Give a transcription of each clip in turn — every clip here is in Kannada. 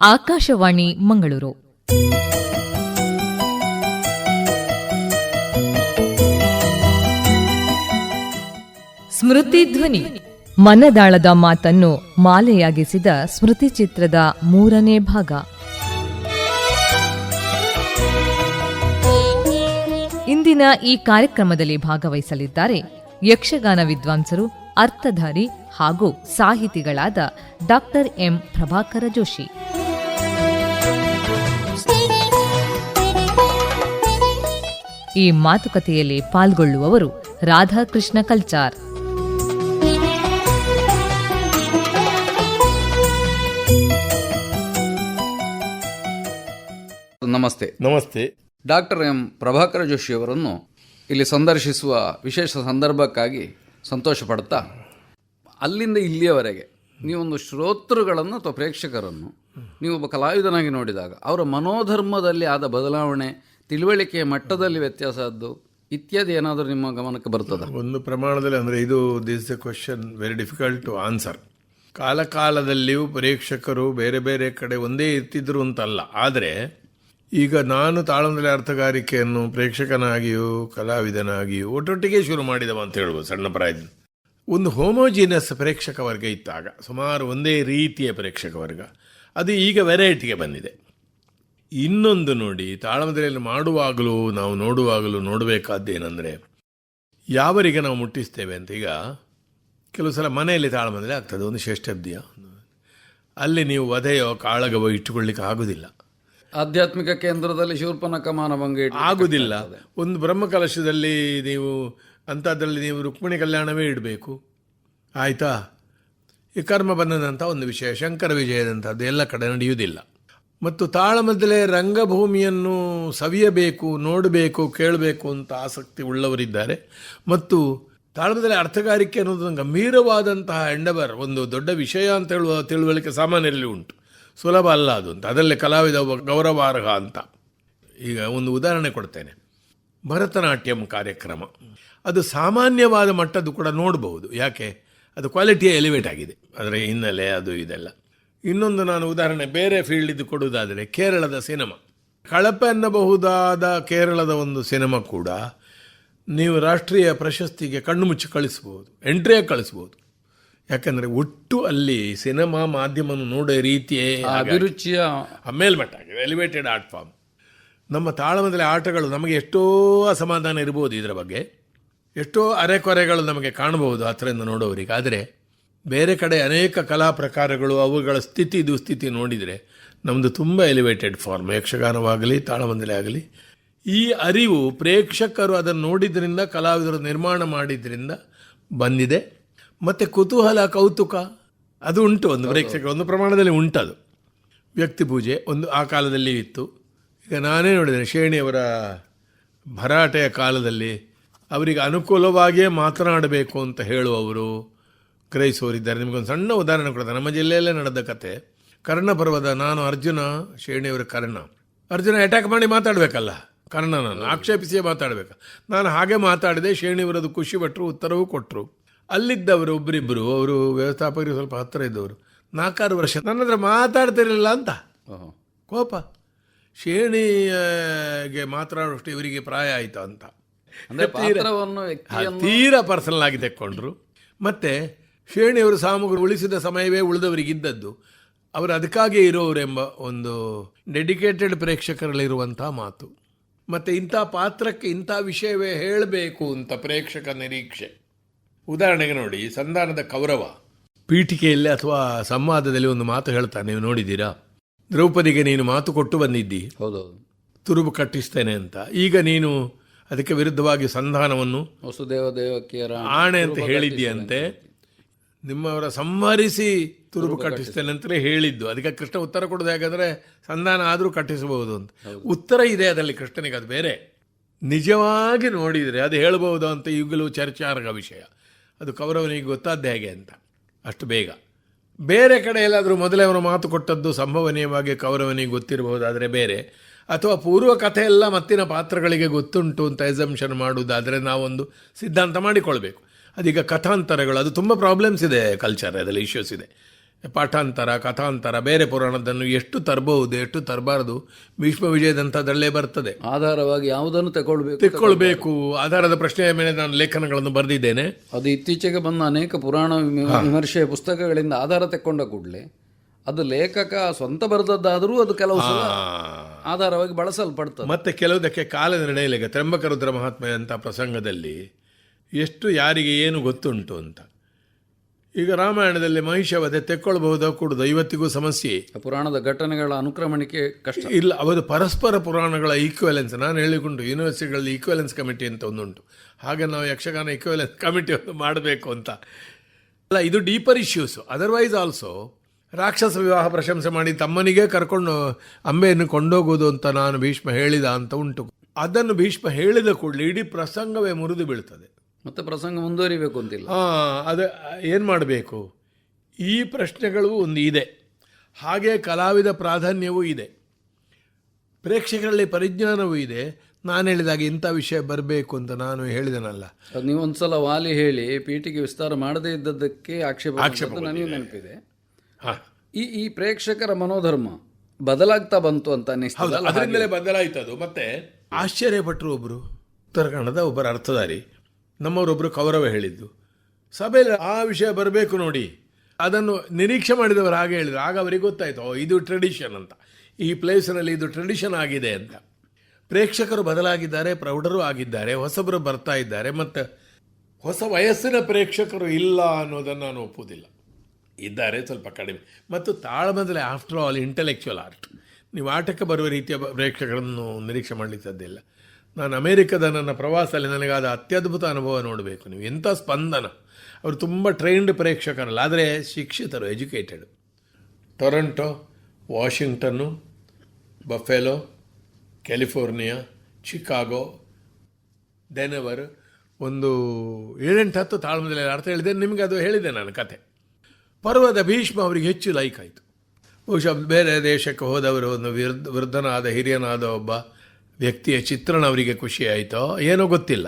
ಆಕಾಶವಾಣಿ ಮಂಗಳೂರು. ಸ್ಮೃತಿ ಧ್ವನಿ. ಮನದಾಳದ ಮಾತನ್ನು ಮಾಲೆಯಾಗಿಸಿದ ಸ್ಮೃತಿ ಚಿತ್ರದ ಮೂರನೇ ಭಾಗ. ಇಂದಿನ ಈ ಕಾರ್ಯಕ್ರಮದಲ್ಲಿ ಭಾಗವಹಿಸಲಿದ್ದಾರೆ ಯಕ್ಷಗಾನ ವಿದ್ವಾಂಸರು ಅರ್ಥಧಾರಿ ಹಾಗೂ ಸಾಹಿತಿಗಳಾದ ಡಾಕ್ಟರ್ ಎಂ. ಪ್ರಭಾಕರ ಜೋಶಿ. ಈ ಮಾತುಕತೆಯಲ್ಲಿ ಪಾಲ್ಗೊಳ್ಳುವವರು ರಾಧಾಕೃಷ್ಣ ಕಲ್ಚಾರ್. ನಮಸ್ತೆ. ನಮಸ್ತೆ. ಡಾಕ್ಟರ್ ಎಂ ಪ್ರಭಾಕರ ಜೋಶಿ ಅವರನ್ನು ಇಲ್ಲಿ ಸಂದರ್ಶಿಸುವ ವಿಶೇಷ ಸಂದರ್ಭಕ್ಕಾಗಿ ಸಂತೋಷ ಪಡ್ತಾ ಅಲ್ಲಿಂದ ಇಲ್ಲಿಯವರೆಗೆ ನೀವೊಂದು ಶ್ರೋತೃಗಳನ್ನು ಅಥವಾ ಪ್ರೇಕ್ಷಕರನ್ನು ನೀವು ಒಬ್ಬ ಕಲಾವಿದನಾಗಿ ನೋಡಿದಾಗ ಅವರ ಮನೋಧರ್ಮದಲ್ಲಿ ಆದ ಬದಲಾವಣೆ ತಿಳುವಳಿಕೆಯ ಮಟ್ಟದಲ್ಲಿ ವ್ಯತ್ಯಾಸದ್ದು ಇತ್ಯಾದಿ ಏನಾದರೂ ನಿಮ್ಮ ಗಮನಕ್ಕೆ ಬರ್ತದೆ? ಒಂದು ಪ್ರಮಾಣದಲ್ಲಿ ಅಂದರೆ ಇದು this a question very difficult to answer ಕಾಲಕಾಲದಲ್ಲಿಯೂ ಪ್ರೇಕ್ಷಕರು ಬೇರೆ ಬೇರೆ ಕಡೆ ಒಂದೇ ಇರ್ತಿದ್ರು ಅಂತಲ್ಲ. ಆದರೆ, ಈಗ ನಾನು ತಾಳಂದಲೆ ಅರ್ಥಗಾರಿಕೆಯನ್ನು ಪ್ರೇಕ್ಷಕನಾಗಿಯೂ, ಕಲಾವಿದನಾಗಿಯೂ ಒಟ್ಟೊಟ್ಟಿಗೆ ಶುರು ಮಾಡಿದವ ಅಂತ ಹೇಳ್ಬೋದು ಸಣ್ಣ ಪ್ರಾಯದ ಒಂದು ಹೋಮೋಜಿನಸ್ ಪ್ರೇಕ್ಷಕ ವರ್ಗ ಇತ್ತಾಗ. ಸುಮಾರು ಒಂದೇ ರೀತಿಯ ಪ್ರೇಕ್ಷಕ ವರ್ಗ. ಅದು ಈಗ ವೆರೈಟಿಗೆ ಬಂದಿದೆ. ಇನ್ನೊಂದು ನೋಡಿ ತಾಳಮದಲೆಯಲ್ಲಿ ಮಾಡುವಾಗಲೂ ನಾವು ನೋಡುವಾಗಲೂ ನೋಡಬೇಕಾದ್ದೇನೆಂದರೆ ಯಾವರಿಗೆ ನಾವು ಮುಟ್ಟಿಸ್ತೇವೆ ಅಂತ ಈಗ ಕೆಲವು ಸಲ ಮನೆಯಲ್ಲಿ ತಾಳಮದ್ರೆ ಆಗ್ತದೆ ಒಂದು ಷಷ್ಠಬ್ದಿಯ ಅಲ್ಲಿ ನೀವು ವಧೆಯೋ ಕಾಳಗವೋ ಇಟ್ಟುಕೊಳ್ಳಿಕ್ಕೆ ಆಗುವುದಿಲ್ಲ ಆಧ್ಯಾತ್ಮಿಕ ಕೇಂದ್ರದಲ್ಲಿ ಶೂರ್ಪನ ಮಾನಭಂಗ ಇಟ್ಟು- ಆಗುದಿಲ್ಲ. ಒಂದು ಬ್ರಹ್ಮಕಲಶದಲ್ಲಿ ನೀವು ಅಂಥದ್ರಲ್ಲಿ ನೀವು ರುಕ್ಮಿಣಿ ಕಲ್ಯಾಣವೇ ಇಡಬೇಕು. ಆಯಿತಾ? ಈ ಕರ್ಮ ಬಂದದಂಥ ಒಂದು ವಿಷಯ ಶಂಕರ ವಿಜಯದಂಥದ್ದು ಎಲ್ಲ ಕಡೆ ನಡೆಯುವುದಿಲ್ಲ. ಮತ್ತು ತಾಳಮದ್ದಲೆ ರಂಗಭೂಮಿಯನ್ನು ಸವಿಯಬೇಕು, ನೋಡಬೇಕು, ಕೇಳಬೇಕು ಅಂತ ಆಸಕ್ತಿ ಉಳ್ಳವರಿದ್ದಾರೆ. ಮತ್ತು ತಾಳಮದ್ದಲೆ ಅರ್ಥಗಾರಿಕೆ ಅನ್ನೋದು ಗಂಭೀರವಾದಂತಹ ಎಂಡವರ್ ಒಂದು ದೊಡ್ಡ ವಿಷಯ ಅಂತ ಹೇಳುವ ತಿಳುವಳಿಕೆ ಸಾಮಾನ್ಯರಲ್ಲಿ ಉಂಟು. ಸುಲಭ ಅಲ್ಲ ಅದು ಅಂತ. ಅದರಲ್ಲಿ ಕಲಾವಿದ ಗೌರವಾರ್ಹ ಅಂತ. ಈಗ ಒಂದು ಉದಾಹರಣೆ ಕೊಡ್ತೇನೆ. ಭರತನಾಟ್ಯಂ ಕಾರ್ಯಕ್ರಮ. ಅದು ಸಾಮಾನ್ಯವಾದ ಮಟ್ಟದ್ದು ಕೂಡ ನೋಡಬಹುದು. ಯಾಕೆ? ಅದು ಕ್ವಾಲಿಟಿಯೇ ಎಲಿವೇಟ್ ಆಗಿದೆ. ಅದರ ಹಿನ್ನೆಲೆ, ಅದು ಇದೆಲ್ಲ. ಇನ್ನೊಂದು ನಾನು ಉದಾಹರಣೆ ಬೇರೆ ಫೀಲ್ಡ್ ಇದು ಕೊಡುವುದಾದರೆ ಕೇರಳದ ಸಿನಿಮಾ. ಕಳಪೆ ಅನ್ನಬಹುದಾದ ಕೇರಳದ ಒಂದು ಸಿನಿಮಾ ಕೂಡ ನೀವು ರಾಷ್ಟ್ರೀಯ ಪ್ರಶಸ್ತಿಗೆ ಕಣ್ಣು ಮುಚ್ಚಿ ಕಳಿಸ್ಬೋದು ಎಂಟ್ರಿಯಾಗಿ ಕಳಿಸ್ಬೋದು. ಯಾಕಂದರೆ ಒಟ್ಟು ಅಲ್ಲಿ ಸಿನಿಮಾ ಮಾಧ್ಯಮವನ್ನು ನೋಡೋ ರೀತಿಯೇ ಅಭಿರುಚಿಯ ಮೇಲ್ಮಟ್ಟ ಆಗಿದೆ ಎಲಿವೇಟೆಡ್ ಆರ್ಟ್ ಫಾರ್ಮ್ ನಮ್ಮ ತಾಳಮದಲ್ಲಿ ಆಟಗಳು ನಮಗೆ ಎಷ್ಟೋ ಅಸಮಾಧಾನ ಇರ್ಬೋದು ಇದರ ಬಗ್ಗೆ. ಎಷ್ಟೋ ಅರೆಕೊರೆಗಳು ನಮಗೆ ಕಾಣಬಹುದು ಹತ್ತಿರದಿಂದ ನೋಡೋರಿಗೆ ಆದರೆ ಬೇರೆ ಕಡೆ ಅನೇಕ ಕಲಾ ಪ್ರಕಾರಗಳು ಅವುಗಳ ಸ್ಥಿತಿ ದುಸ್ಥಿತಿ ನೋಡಿದರೆ ನಮ್ಮದು ತುಂಬ ಎಲಿವೇಟೆಡ್ ಫಾರ್ಮ್ ಯಕ್ಷಗಾನವಾಗಲಿ ತಾಳಮಂದಲೆ ಆಗಲಿ ಈ ಅರಿವು ಪ್ರೇಕ್ಷಕರು ಅದನ್ನು ನೋಡಿದ್ರಿಂದ ಕಲಾವಿದರು ನಿರ್ಮಾಣ ಮಾಡಿದ್ರಿಂದ ಬಂದಿದೆ. ಮತ್ತು ಕುತೂಹಲ ಕೌತುಕ ಅದು ಉಂಟು ಒಂದು ಪ್ರೇಕ್ಷಕ ಒಂದು ಪ್ರಮಾಣದಲ್ಲಿ ಉಂಟದು. ವ್ಯಕ್ತಿ ಪೂಜೆ ಒಂದು ಆ ಕಾಲದಲ್ಲಿ ಇತ್ತು. ಈಗ ನಾನೇ ನೋಡಿದ್ದೇನೆ ಶ್ರೇಣಿಯವರ ಭರಾಟೆಯ ಕಾಲದಲ್ಲಿ ಅವರಿಗೆ ಅನುಕೂಲವಾಗಿಯೇ ಮಾತನಾಡಬೇಕು ಅಂತ ಹೇಳುವವರು ಗ್ರಹಿಸುವವರಿದ್ದಾರೆ. ನಿಮಗೊಂದು ಸಣ್ಣ ಉದಾಹರಣೆ ಕೊಡ್ತಾರೆ ನಮ್ಮ ಜಿಲ್ಲೆಯಲ್ಲೇ ನಡೆದ ಕತೆ ಕರ್ಣಪರ್ವದ ನಾನು ಅರ್ಜುನ ಶೇಣಿಯವರ ಕರ್ಣ. ಅರ್ಜುನ ಅಟ್ಯಾಕ್ ಮಾಡಿ ಮಾತಾಡಬೇಕಲ್ಲ ಕರ್ಣನನ್ನು ಆಕ್ಷೇಪಿಸಿಯೇ ಮಾತಾಡಬೇಕು. ನಾನು ಹಾಗೆ ಮಾತಾಡಿದೆ ಶೇಣಿಯವರದು ಖುಷಿ ಪಟ್ಟರು ಉತ್ತರವೂ ಕೊಟ್ಟರು ಅಲ್ಲಿದ್ದವರು ಒಬ್ಬರಿಬ್ಬರು ಅವರು ವ್ಯವಸ್ಥಾಪಕರಿಗೆ ಸ್ವಲ್ಪ ಹತ್ತಿರ ಇದ್ದವರು. ನಾಲ್ಕಾರು ವರ್ಷ ನನ್ನ ಹತ್ರ ಮಾತಾಡ್ತಿರಲಿಲ್ಲ ಅಂತ. ಕೋಪ. ಶೇಣಿಗೆ ಮಾತಾಡೋಷ್ಟು ಇವರಿಗೆ ಪ್ರಾಯ ಆಯಿತು ಅಂತ. ತೀರಾ. ಪರ್ಸನಲ್ ಆಗಿ ತೆಕ್ಕೊಂಡ್ರು. ಮತ್ತೆ ಶೇಣಿಯವರು ಸಾಮಗ್ರಿ ಉಳಿಸಿದ ಸಮಯವೇ ಉಳಿದವರಿಗಿದ್ದದ್ದು. ಅವರು ಅದಕ್ಕಾಗಿ ಇರೋರೆಂಬ ಒಂದು ಡೆಡಿಕೇಟೆಡ್ ಪ್ರೇಕ್ಷಕರಲ್ಲಿರುವಂಥ ಮಾತು. ಮತ್ತೆ ಇಂಥ ಪಾತ್ರಕ್ಕೆ ಇಂಥ ವಿಷಯವೇ ಹೇಳಬೇಕು ಅಂತ ಪ್ರೇಕ್ಷಕ ನಿರೀಕ್ಷೆ. ಉದಾಹರಣೆಗೆ ನೋಡಿ ಸಂಧಾನದ ಕೌರವ ಪೀಠಿಕೆಯಲ್ಲಿ ಅಥವಾ ಸಂವಾದದಲ್ಲಿ ಒಂದು ಮಾತು ಹೇಳ್ತಾನೆ ನೀವು ನೋಡಿದ್ದೀರಾ? ದ್ರೌಪದಿಗೆ ನೀನು ಮಾತು ಕೊಟ್ಟು ಬಂದಿದ್ದಿ. ಹೌದು ತುರುಬು ಕಟ್ಟಿಸ್ತೇನೆ ಅಂತ. ಈಗ ನೀನು ಅದಕ್ಕೆ ವಿರುದ್ಧವಾಗಿ ಸಂಧಾನವನ್ನು ವಸುದೇವ ದೇವಕಿಯರ ಆಣೆ ಅಂತ ಹೇಳಿದ್ದೀಯಂತೆ. ನಿಮ್ಮವರ ಸಂಹರಿಸಿ ತುರುಬು ಕಟ್ಟಿಸ್ತೇನೆ ಅಂತಲೇ ಹೇಳಿದ್ದು. ಅದಕ್ಕೆ ಕೃಷ್ಣ ಉತ್ತರ ಕೊಡೋದು ಯಾಕಂದರೆ ಸಂಧಾನ ಆದರೂ ಕಟ್ಟಿಸಬಹುದು ಅಂತ. ಉತ್ತರ ಇದೆ ಅದರಲ್ಲಿ ಕೃಷ್ಣನಿಗೆ ಅದು ಬೇರೆ. ನಿಜವಾಗಿ ನೋಡಿದರೆ ಅದು ಹೇಳಬಹುದು ಅಂತ ಈಗಲೂ ಚರ್ಚಾರ್ಹ ವಿಷಯ. ಅದು ಕೌರವನಿಗೆ ಗೊತ್ತಾದ್ದೇ ಹೇಗೆ ಅಂತ. ಅಷ್ಟು ಬೇಗ. ಬೇರೆ ಕಡೆ ಎಲ್ಲಾದರೂ ಮೊದಲೇ ಅವನು ಮಾತು ಕೊಟ್ಟದ್ದು ಸಂಭವನೀಯವಾಗಿ ಕೌರವನಿಗೆ ಗೊತ್ತಿರಬಹುದಾದರೆ ಬೇರೆ. ಅಥವಾ ಪೂರ್ವ ಕಥೆ ಎಲ್ಲ ಮತ್ತಿನ ಪಾತ್ರಗಳಿಗೆ ಗೊತ್ತುಂಟು ಅಂತ ಎಸಂಪ್ಷನ್ ಮಾಡುವುದಾದರೆ ನಾವೊಂದು ಸಿದ್ಧಾಂತ ಮಾಡಿಕೊಳ್ಬೇಕು. ಅದೀಗ ಕಥಾಂತರಗಳು ಅದು ತುಂಬ ಪ್ರಾಬ್ಲಮ್ಸ್ ಇದೆ ಕಲ್ಚರ್ ಅದರಲ್ಲಿ ಇಶ್ಯೂಸ್ ಇದೆ. ಪಾಠಾಂತರ ಕಥಾಂತರ ಬೇರೆ ಪುರಾಣದನ್ನು ಎಷ್ಟು ತರಬಹುದು ಎಷ್ಟು ತರಬಾರದು ಭೀಷ್ಮ ವಿಜಯದಂಥದಲ್ಲೇ ಬರ್ತದೆ. ಆಧಾರವಾಗಿ ಯಾವುದನ್ನು ತಗೊಳ್ಬೇಕು ತಗೊಳ್ಬೇಕು ಆಧಾರದ ಪ್ರಶ್ನೆಯ ಮೇಲೆ ನಾನು ಲೇಖನಗಳನ್ನು ಬರೆದಿದ್ದೇನೆ. ಅದು ಇತ್ತೀಚೆಗೆ ಬಂದ ಅನೇಕ ಪುರಾಣ ವಿಮರ್ಶೆ ಪುಸ್ತಕಗಳಿಂದ ಆಧಾರ ತಕ್ಕೊಂಡ ಕೂಡಲೇ ಅದು ಲೇಖಕ ಸ್ವಂತ ಬರೆದದ್ದಾದರೂ ಅದು ಕೆಲವು ಆಧಾರವಾಗಿ ಬಳಸಲ್ಪಡ್ತದೆ. ಮತ್ತೆ ಕೆಲವುದಕ್ಕೆ ಕಾಲದ ನಡೆಯಲಿಗೆ ತ್ರಂಬಕರುದ್ರ ಮಹಾತ್ಮೆ ಅಂತ ಪ್ರಸಂಗದಲ್ಲಿ ಎಷ್ಟು ಯಾರಿಗೆ ಏನು ಗೊತ್ತುಂಟು ಅಂತ. ಈಗ ರಾಮಾಯಣದಲ್ಲಿ ಮಹಿಷವಧೆ ತೆಕ್ಕೊಳ್ಬಹುದೋ ಕೂಡ ಇವತ್ತಿಗೂ ಸಮಸ್ಯೆ. ಪುರಾಣದ ಘಟನೆಗಳ ಅನುಕ್ರಮಣಿಕೆ ಕಷ್ಟ. ಇಲ್ಲ ಅವರು ಪರಸ್ಪರ ಪುರಾಣಗಳ ಈಕ್ವಲೆನ್ಸ್ ನಾನು ಹೇಳಿಕೊಂಡು ಯೂನಿವರ್ಸಿಟಿಗಳಲ್ಲಿ ಈಕ್ವಲೆನ್ಸ್ ಕಮಿಟಿ ಅಂತ ಒಂದುಂಟು. ಹಾಗೆ ನಾವು ಯಕ್ಷಗಾನ ಈಕ್ವಲೆನ್ಸ್ ಕಮಿಟಿ ಒಂದು ಮಾಡಬೇಕು ಅಂತ. ಅಲ್ಲ ಇದು ಡೀಪರ್ ಇಶ್ಯೂಸ್ ಅದರ್ವೈಸ್ ಆಲ್ಸೋ ರಾಕ್ಷಸ ವಿವಾಹ ಪ್ರಶಂಸೆ ಮಾಡಿ ತಮ್ಮನಿಗೆ ಕರ್ಕೊಂಡು ಅಂಬೆಯನ್ನು ಕೊಂಡೋಗೋದು ಅಂತ ನಾನು ಭೀಷ್ಮ ಹೇಳಿದ ಅಂತ ಉಂಟು. ಅದನ್ನು ಭೀಷ್ಮ ಹೇಳಿದ ಕೂಡಲೇ ಇಡೀ ಪ್ರಸಂಗವೇ ಮುರಿದು ಬೀಳ್ತದೆ. ಮತ್ತೆ ಪ್ರಸಂಗ ಮುಂದುವರಿಬೇಕು ಅಂತಿಲ್ಲ. ಅದು ಏನು ಮಾಡಬೇಕು? ಈ ಪ್ರಶ್ನೆಗಳು ಒಂದು ಇದೆ. ಹಾಗೆ ಕಲಾವಿದ ಪ್ರಾಧಾನ್ಯವೂ ಇದೆ. ಪ್ರೇಕ್ಷಕರಲ್ಲಿ ಪರಿಜ್ಞಾನವೂ ಇದೆ. ನಾನು ಹೇಳಿದಾಗ ಇಂಥ ವಿಷಯ ಬರಬೇಕು ಅಂತ ನಾನು ಹೇಳಿದನಲ್ಲ. ನೀವೊಂದ್ಸಲ ವಾಲಿ ಹೇಳಿ ಪೀಠಿಗೆ ವಿಸ್ತಾರ ಮಾಡದೇ ಇದ್ದದ್ದಕ್ಕೆ ಆಕ್ಷೇಪ ಆಕ್ಷೇಪ ನನಗೆ ನೆನಪಿದೆ. ಹಾಂ. ಈ ಈ ಪ್ರೇಕ್ಷಕರ ಮನೋಧರ್ಮ ಬದಲಾಗ್ತಾ ಬಂತು ಅಂತ ಹೌದು ಬದಲಾಯಿತು ಅದು ಮತ್ತೆ ಆಶ್ಚರ್ಯಪಟ್ಟರು ಒಬ್ಬರು ಉತ್ತರ ಕನ್ನಡದ ಒಬ್ಬರ ಅರ್ಥಧಾರಿ. ನಮ್ಮವರೊಬ್ಬರು ಕೌರವ ಹೇಳಿದ್ದು. ಸಭೆಯಲ್ಲಿ ಆ ವಿಷಯ ಬರಬೇಕು ನೋಡಿ. ಅದನ್ನು ನಿರೀಕ್ಷೆ ಮಾಡಿದವರು ಹಾಗೆ ಹೇಳಿದರು. ಆಗ ಅವರಿಗೆ ಗೊತ್ತಾಯಿತು, ಓ, ಇದು ಟ್ರೆಡಿಷನ್ ಅಂತ. ಈ ಪ್ಲೇಸ್ನಲ್ಲಿ ಇದು ಟ್ರೆಡಿಷನ್ ಆಗಿದೆ ಅಂತ. ಪ್ರೇಕ್ಷಕರು ಬದಲಾಗಿದ್ದಾರೆ, ಪ್ರೌಢರು ಆಗಿದ್ದಾರೆ, ಹೊಸಬರು ಬರ್ತಾ ಇದ್ದಾರೆ, ಮತ್ತು ಹೊಸ ವಯಸ್ಸಿನ ಪ್ರೇಕ್ಷಕರು ಇಲ್ಲ ಅನ್ನೋದನ್ನು ನಾನು ಒಪ್ಪುವುದಿಲ್ಲ. ಇದ್ದಾರೆ ಸ್ವಲ್ಪ ಕಡಿಮೆ. ಮತ್ತು ತಾಳಮದಲೇ ಆಫ್ಟರ್ ಆಲ್ ಇಂಟೆಲೆಕ್ಚುವಲ್ ಆರ್ಟ್ ನೀವು ಆಟಕ್ಕೆ ಬರುವ ರೀತಿಯ ಪ್ರೇಕ್ಷಕರನ್ನು ನಿರೀಕ್ಷೆ ಮಾಡಲಿಕ್ಕೆ ಸಾಧ್ಯ ಇಲ್ಲ. ನಾನು ಅಮೇರಿಕದ ನನ್ನ ಪ್ರವಾಸದಲ್ಲಿ ನನಗಾದ ಅತ್ಯದ್ಭುತ ಅನುಭವ ನೋಡಬೇಕು. ನೀವು ಎಂಥ ಸ್ಪಂದನ. ಅವರು ತುಂಬ ಟ್ರೈನ್ಡ್ ಪ್ರೇಕ್ಷಕರಲ್ಲ, ಆದರೆ ಶಿಕ್ಷಿತರು educated Toronto, ವಾಷಿಂಗ್ಟನ್ನು, Buffalo, California, Chicago, Denver ಒಂದು ಏಳೆಂಟು ಹತ್ತು ತಾಳ್ಮದಲ್ಲಿ ಅರ್ಥ ಹೇಳಿದೆ. ನಿಮಗೆ ಅದು ಹೇಳಿದೆ ನಾನು ಕತೆ. ಪರ್ವದ ಭೀಷ್ಮ ಅವರಿಗೆ ಹೆಚ್ಚು ಲೈಕ್ ಆಯಿತು. ಬಹುಶಃ ಬೇರೆ ದೇಶಕ್ಕೆ ಹೋದವರು ಒಂದು ವೃದ್ಧನಾದ, ಹಿರಿಯನಾದ ಒಬ್ಬ ವ್ಯಕ್ತಿಯ ಚಿತ್ರಣ ಅವರಿಗೆ ಖುಷಿ ಆಯಿತೋ ಏನೋ ಗೊತ್ತಿಲ್ಲ.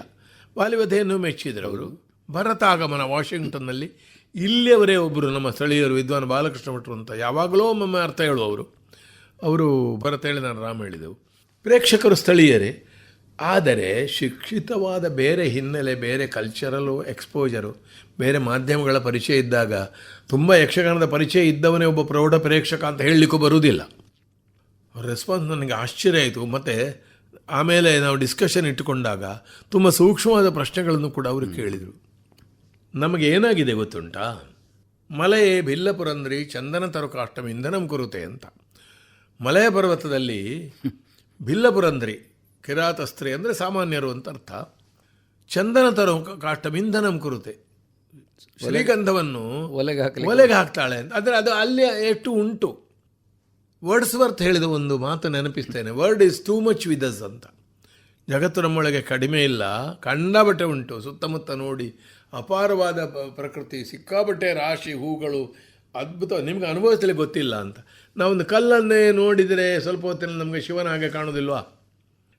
ವಾಲಿವಧೆಯನ್ನು ಮೆಚ್ಚಿದ್ರು ಅವರು. ಭರತಾಗಮನ ವಾಷಿಂಗ್ಟನ್ನಲ್ಲಿ ಇಲ್ಲಿಯವರೇ ಒಬ್ಬರು ನಮ್ಮ ಸ್ಥಳೀಯರು ವಿದ್ವಾನ್ ಬಾಲಕೃಷ್ಣ ಭಟ್ರು ಅಂತ ಯಾವಾಗಲೂ ಒಮ್ಮೊಮ್ಮೆ ಅರ್ಥ ಹೇಳುವವರು. ಅವರು ಭರತ ಹೇಳಿ ನಾನು ರಾಮ ಹೇಳಿದೆವು. ಪ್ರೇಕ್ಷಕರು ಸ್ಥಳೀಯರೇ, ಆದರೆ ಶಿಕ್ಷಿತವಾದ ಬೇರೆ ಹಿನ್ನೆಲೆ, ಬೇರೆ ಕಲ್ಚರಲು ಎಕ್ಸ್ಪೋಜರು ಬೇರೆ ಮಾಧ್ಯಮಗಳ ಪರಿಚಯ ಇದ್ದಾಗ ತುಂಬ ಯಕ್ಷಗಾನದ ಪರಿಚಯ ಇದ್ದವನೇ ಒಬ್ಬ ಪ್ರೌಢ ಪ್ರೇಕ್ಷಕ ಅಂತ ಹೇಳಲಿಕ್ಕೂ ಬರುವುದಿಲ್ಲ. ಅವ್ರ ರೆಸ್ಪಾನ್ಸ್ ನನಗೆ ಆಶ್ಚರ್ಯ ಆಯಿತು. ಮತ್ತು ಆಮೇಲೆ ನಾವು ಡಿಸ್ಕಷನ್ ಇಟ್ಟುಕೊಂಡಾಗ ತುಂಬ ಸೂಕ್ಷ್ಮವಾದ ಪ್ರಶ್ನೆಗಳನ್ನು ಕೂಡ ಅವರು ಕೇಳಿದರು. ನಮಗೆ ಏನಾಗಿದೆ ಗೊತ್ತುಂಟಾ? ಮಲೆಯೇ ಭಿಲ್ಲಪುರಂದ್ರಿ ಚಂದನ ತರುಕಾಷ್ಟಮ ಇಂಧನಂ ಕುರುತೆ ಅಂತ. ಮಲೆಯ ಪರ್ವತದಲ್ಲಿ ಭಿಲ್ಲಪುರಂದ್ರಿ ಕಿರಾತಸ್ತ್ರಿ ಅಂದರೆ ಸಾಮಾನ್ಯರು ಅಂತ ಅರ್ಥ. ಚಂದನ ತರು ಕಾಷ್ಟಮ ಇಂಧನಂ ಕುರುತೆ. ಶ್ರೀಗಂಧವನ್ನು ಒಲೆಗೆ ಹಾಕಲಿ ಒಲೆಗೆ ಹಾಕ್ತಾಳೆ ಅಂತ. ಅಂದರೆ ಅದು ಅಲ್ಲಿ ಎಷ್ಟು ಉಂಟು? ವರ್ಡ್ಸ್ ವರ್ತ್ ಹೇಳಿದ ಒಂದು ಮಾತು ನೆನಪಿಸ್ತೇನೆ. World is too much with us ಅಂತ. ಜಗತ್ತು ನಮ್ಮೊಳಗೆ ಕಡಿಮೆ ಇಲ್ಲ. ಕಂಡಬಟ್ಟೆ ಉಂಟು. ಸುತ್ತಮುತ್ತ ನೋಡಿ ಅಪಾರವಾದ ಪ್ರಕೃತಿ ಸಿಕ್ಕಾಬಟ್ಟೆ ರಾಶಿ, ಹೂಗಳು, ಅದ್ಭುತ, ನಿಮ್ಗೆ ಅನುಭವಿಸಲಿ ಗೊತ್ತಿಲ್ಲ ಅಂತ. ನಾವೊಂದು ಕಲ್ಲನ್ನೇ ನೋಡಿದರೆ ಸ್ವಲ್ಪ ಹೊತ್ತಿನಲ್ಲಿ ನಮಗೆ ಶಿವನ ಹಾಗೆ ಕಾಣೋದಿಲ್ವಾ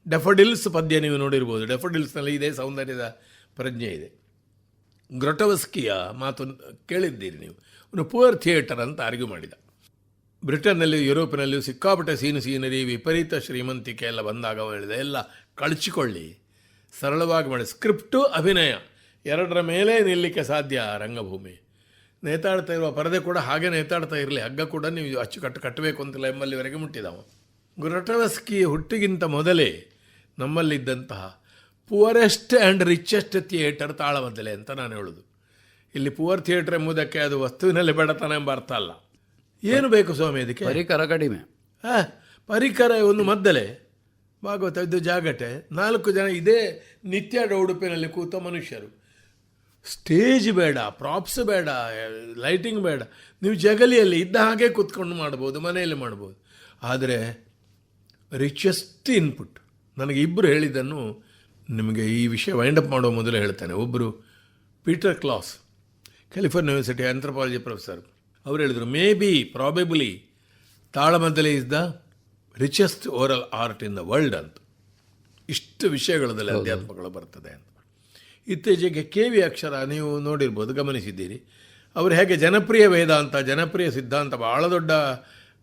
ಡೆಫಡಿಲ್ಸ್ ಪದ್ಯ ನೀವು ನೋಡಿರ್ಬೋದು. ಡೆಫಡಿಲ್ಸ್ನಲ್ಲಿ ಇದೇ ಸೌಂದರ್ಯದ ಪ್ರಜ್ಞೆ ಇದೆ. ಗ್ರೊಟವಸ್ಕಿಯ ಮಾತು ಕೇಳಿದ್ದೀರಿ ನೀವು. ಒಂದು ಪುವರ್ ಥಿಯೇಟರ್ ಅಂತ ಆರ್ಗ್ಯೂ ಮಾಡಿದ. ಬ್ರಿಟನ್ನಲ್ಲಿ ಯುರೋಪಿನಲ್ಲಿಯೂ ಸಿಕ್ಕಾಪಟ್ಟೆ ಸೀನು ಸೀನರಿ, ವಿಪರೀತ ಶ್ರೀಮಂತಿಕೆ ಎಲ್ಲ ಬಂದಾಗ ಎಲ್ಲ ಕಳಚಿಕೊಳ್ಳಿ. ಸರಳವಾಗಿ ಮಾಡಿ. ಸ್ಕ್ರಿಪ್ಟು ಅಭಿನಯ. ಎರಡರ ಮೇಲೆ ನಿಲ್ಲಕ್ಕೆ ಸಾಧ್ಯ ರಂಗಭೂಮಿ. ನೇತಾಡ್ತಾ ಇರುವ ಪರದೆ ಕೂಡ ಹಾಗೆ ನೇತಾಡ್ತಾ ಇರಲಿ. ಹಗ್ಗ ಕೂಡ ನೀವು ಅಚ್ಚುಕಟ್ಟು ಕಟ್ಟಬೇಕು ಅಂತಿಲ್ಲ ಎಂಬಲ್ಲಿವರೆಗೆ ಮುಟ್ಟಿದವ. ಗುರಟವಸ್ಕಿ ಹುಟ್ಟಿಗಿಂತ ಮೊದಲೇ ನಮ್ಮಲ್ಲಿದ್ದಂತಹ poorest and richest theatre Talamaddale ಅಂತ ನಾನು ಹೇಳೋದು. ಇಲ್ಲಿ ಪುವರ್ ಥಿಯೇಟರ್ ಎಂಬುದಕ್ಕೆ ಅದು ವಸ್ತುವಿನಲ್ಲಿ ಬಡತನ ಎಂಬ ಅರ್ಥ ಅಲ್ಲ. ಏನು ಬೇಕು ಸ್ವಾಮಿ ಅದಕ್ಕೆ? ಪರಿಕರ ಕಡಿಮೆ. ಹಾಂ ಪರಿಕರ ಒಂದು ಮದ್ದಲೆ. ಭಾಗವತ ಇದು ಜಾಗಟೆ. ನಾಲ್ಕು ಜನ ಇದೇ ನಿತ್ಯ ಉಡುಪಿನಲ್ಲಿ ಕೂತ ಮನುಷ್ಯರು. ಸ್ಟೇಜ್ ಬೇಡ ಪ್ರಾಪ್ಸ್ ಬೇಡ ಲೈಟಿಂಗ್ ಬೇಡ. ನೀವು ಜಗಲಿಯಲ್ಲಿ ಇದ್ದ ಹಾಗೆ ಕೂತ್ಕೊಂಡು ಮಾಡ್ಬೋದು ಮನೆಯಲ್ಲಿ ಮಾಡ್ಬೋದು. ಆದರೆ ರಿಚೆಸ್ಟ್ ಇನ್ಪುಟ್ ನನಗೆ ಇಬ್ಬರು ಹೇಳಿದ್ದನ್ನು ನಿಮಗೆ ಈ ವಿಷಯ ವೈಂಡ್ ಅಪ್ ಮಾಡುವ ಮೊದಲು ಹೇಳ್ತೇನೆ. ಒಬ್ಬರು Peter Claus California university anthropology professor ಅವರು ಹೇಳಿದರು may be probably Talamaddale is the richest oral art in the world ಅಂತ. ಇಷ್ಟು ವಿಷಯಗಳಲ್ಲಿ ಅಧ್ಯಾತ್ಮಗಳು ಬರ್ತದೆ ಅಂತ. ಇತ್ತೀಚೆಗೆ ಕೆ ವಿ ಅಕ್ಷರ ನೀವು ನೋಡಿರ್ಬೋದು ಗಮನಿಸಿದ್ದೀರಿ. ಅವರು ಹೇಗೆ ಜನಪ್ರಿಯ ವೇದಾಂತ ಜನಪ್ರಿಯ ಸಿದ್ಧಾಂತ ಬಹಳ ದೊಡ್ಡ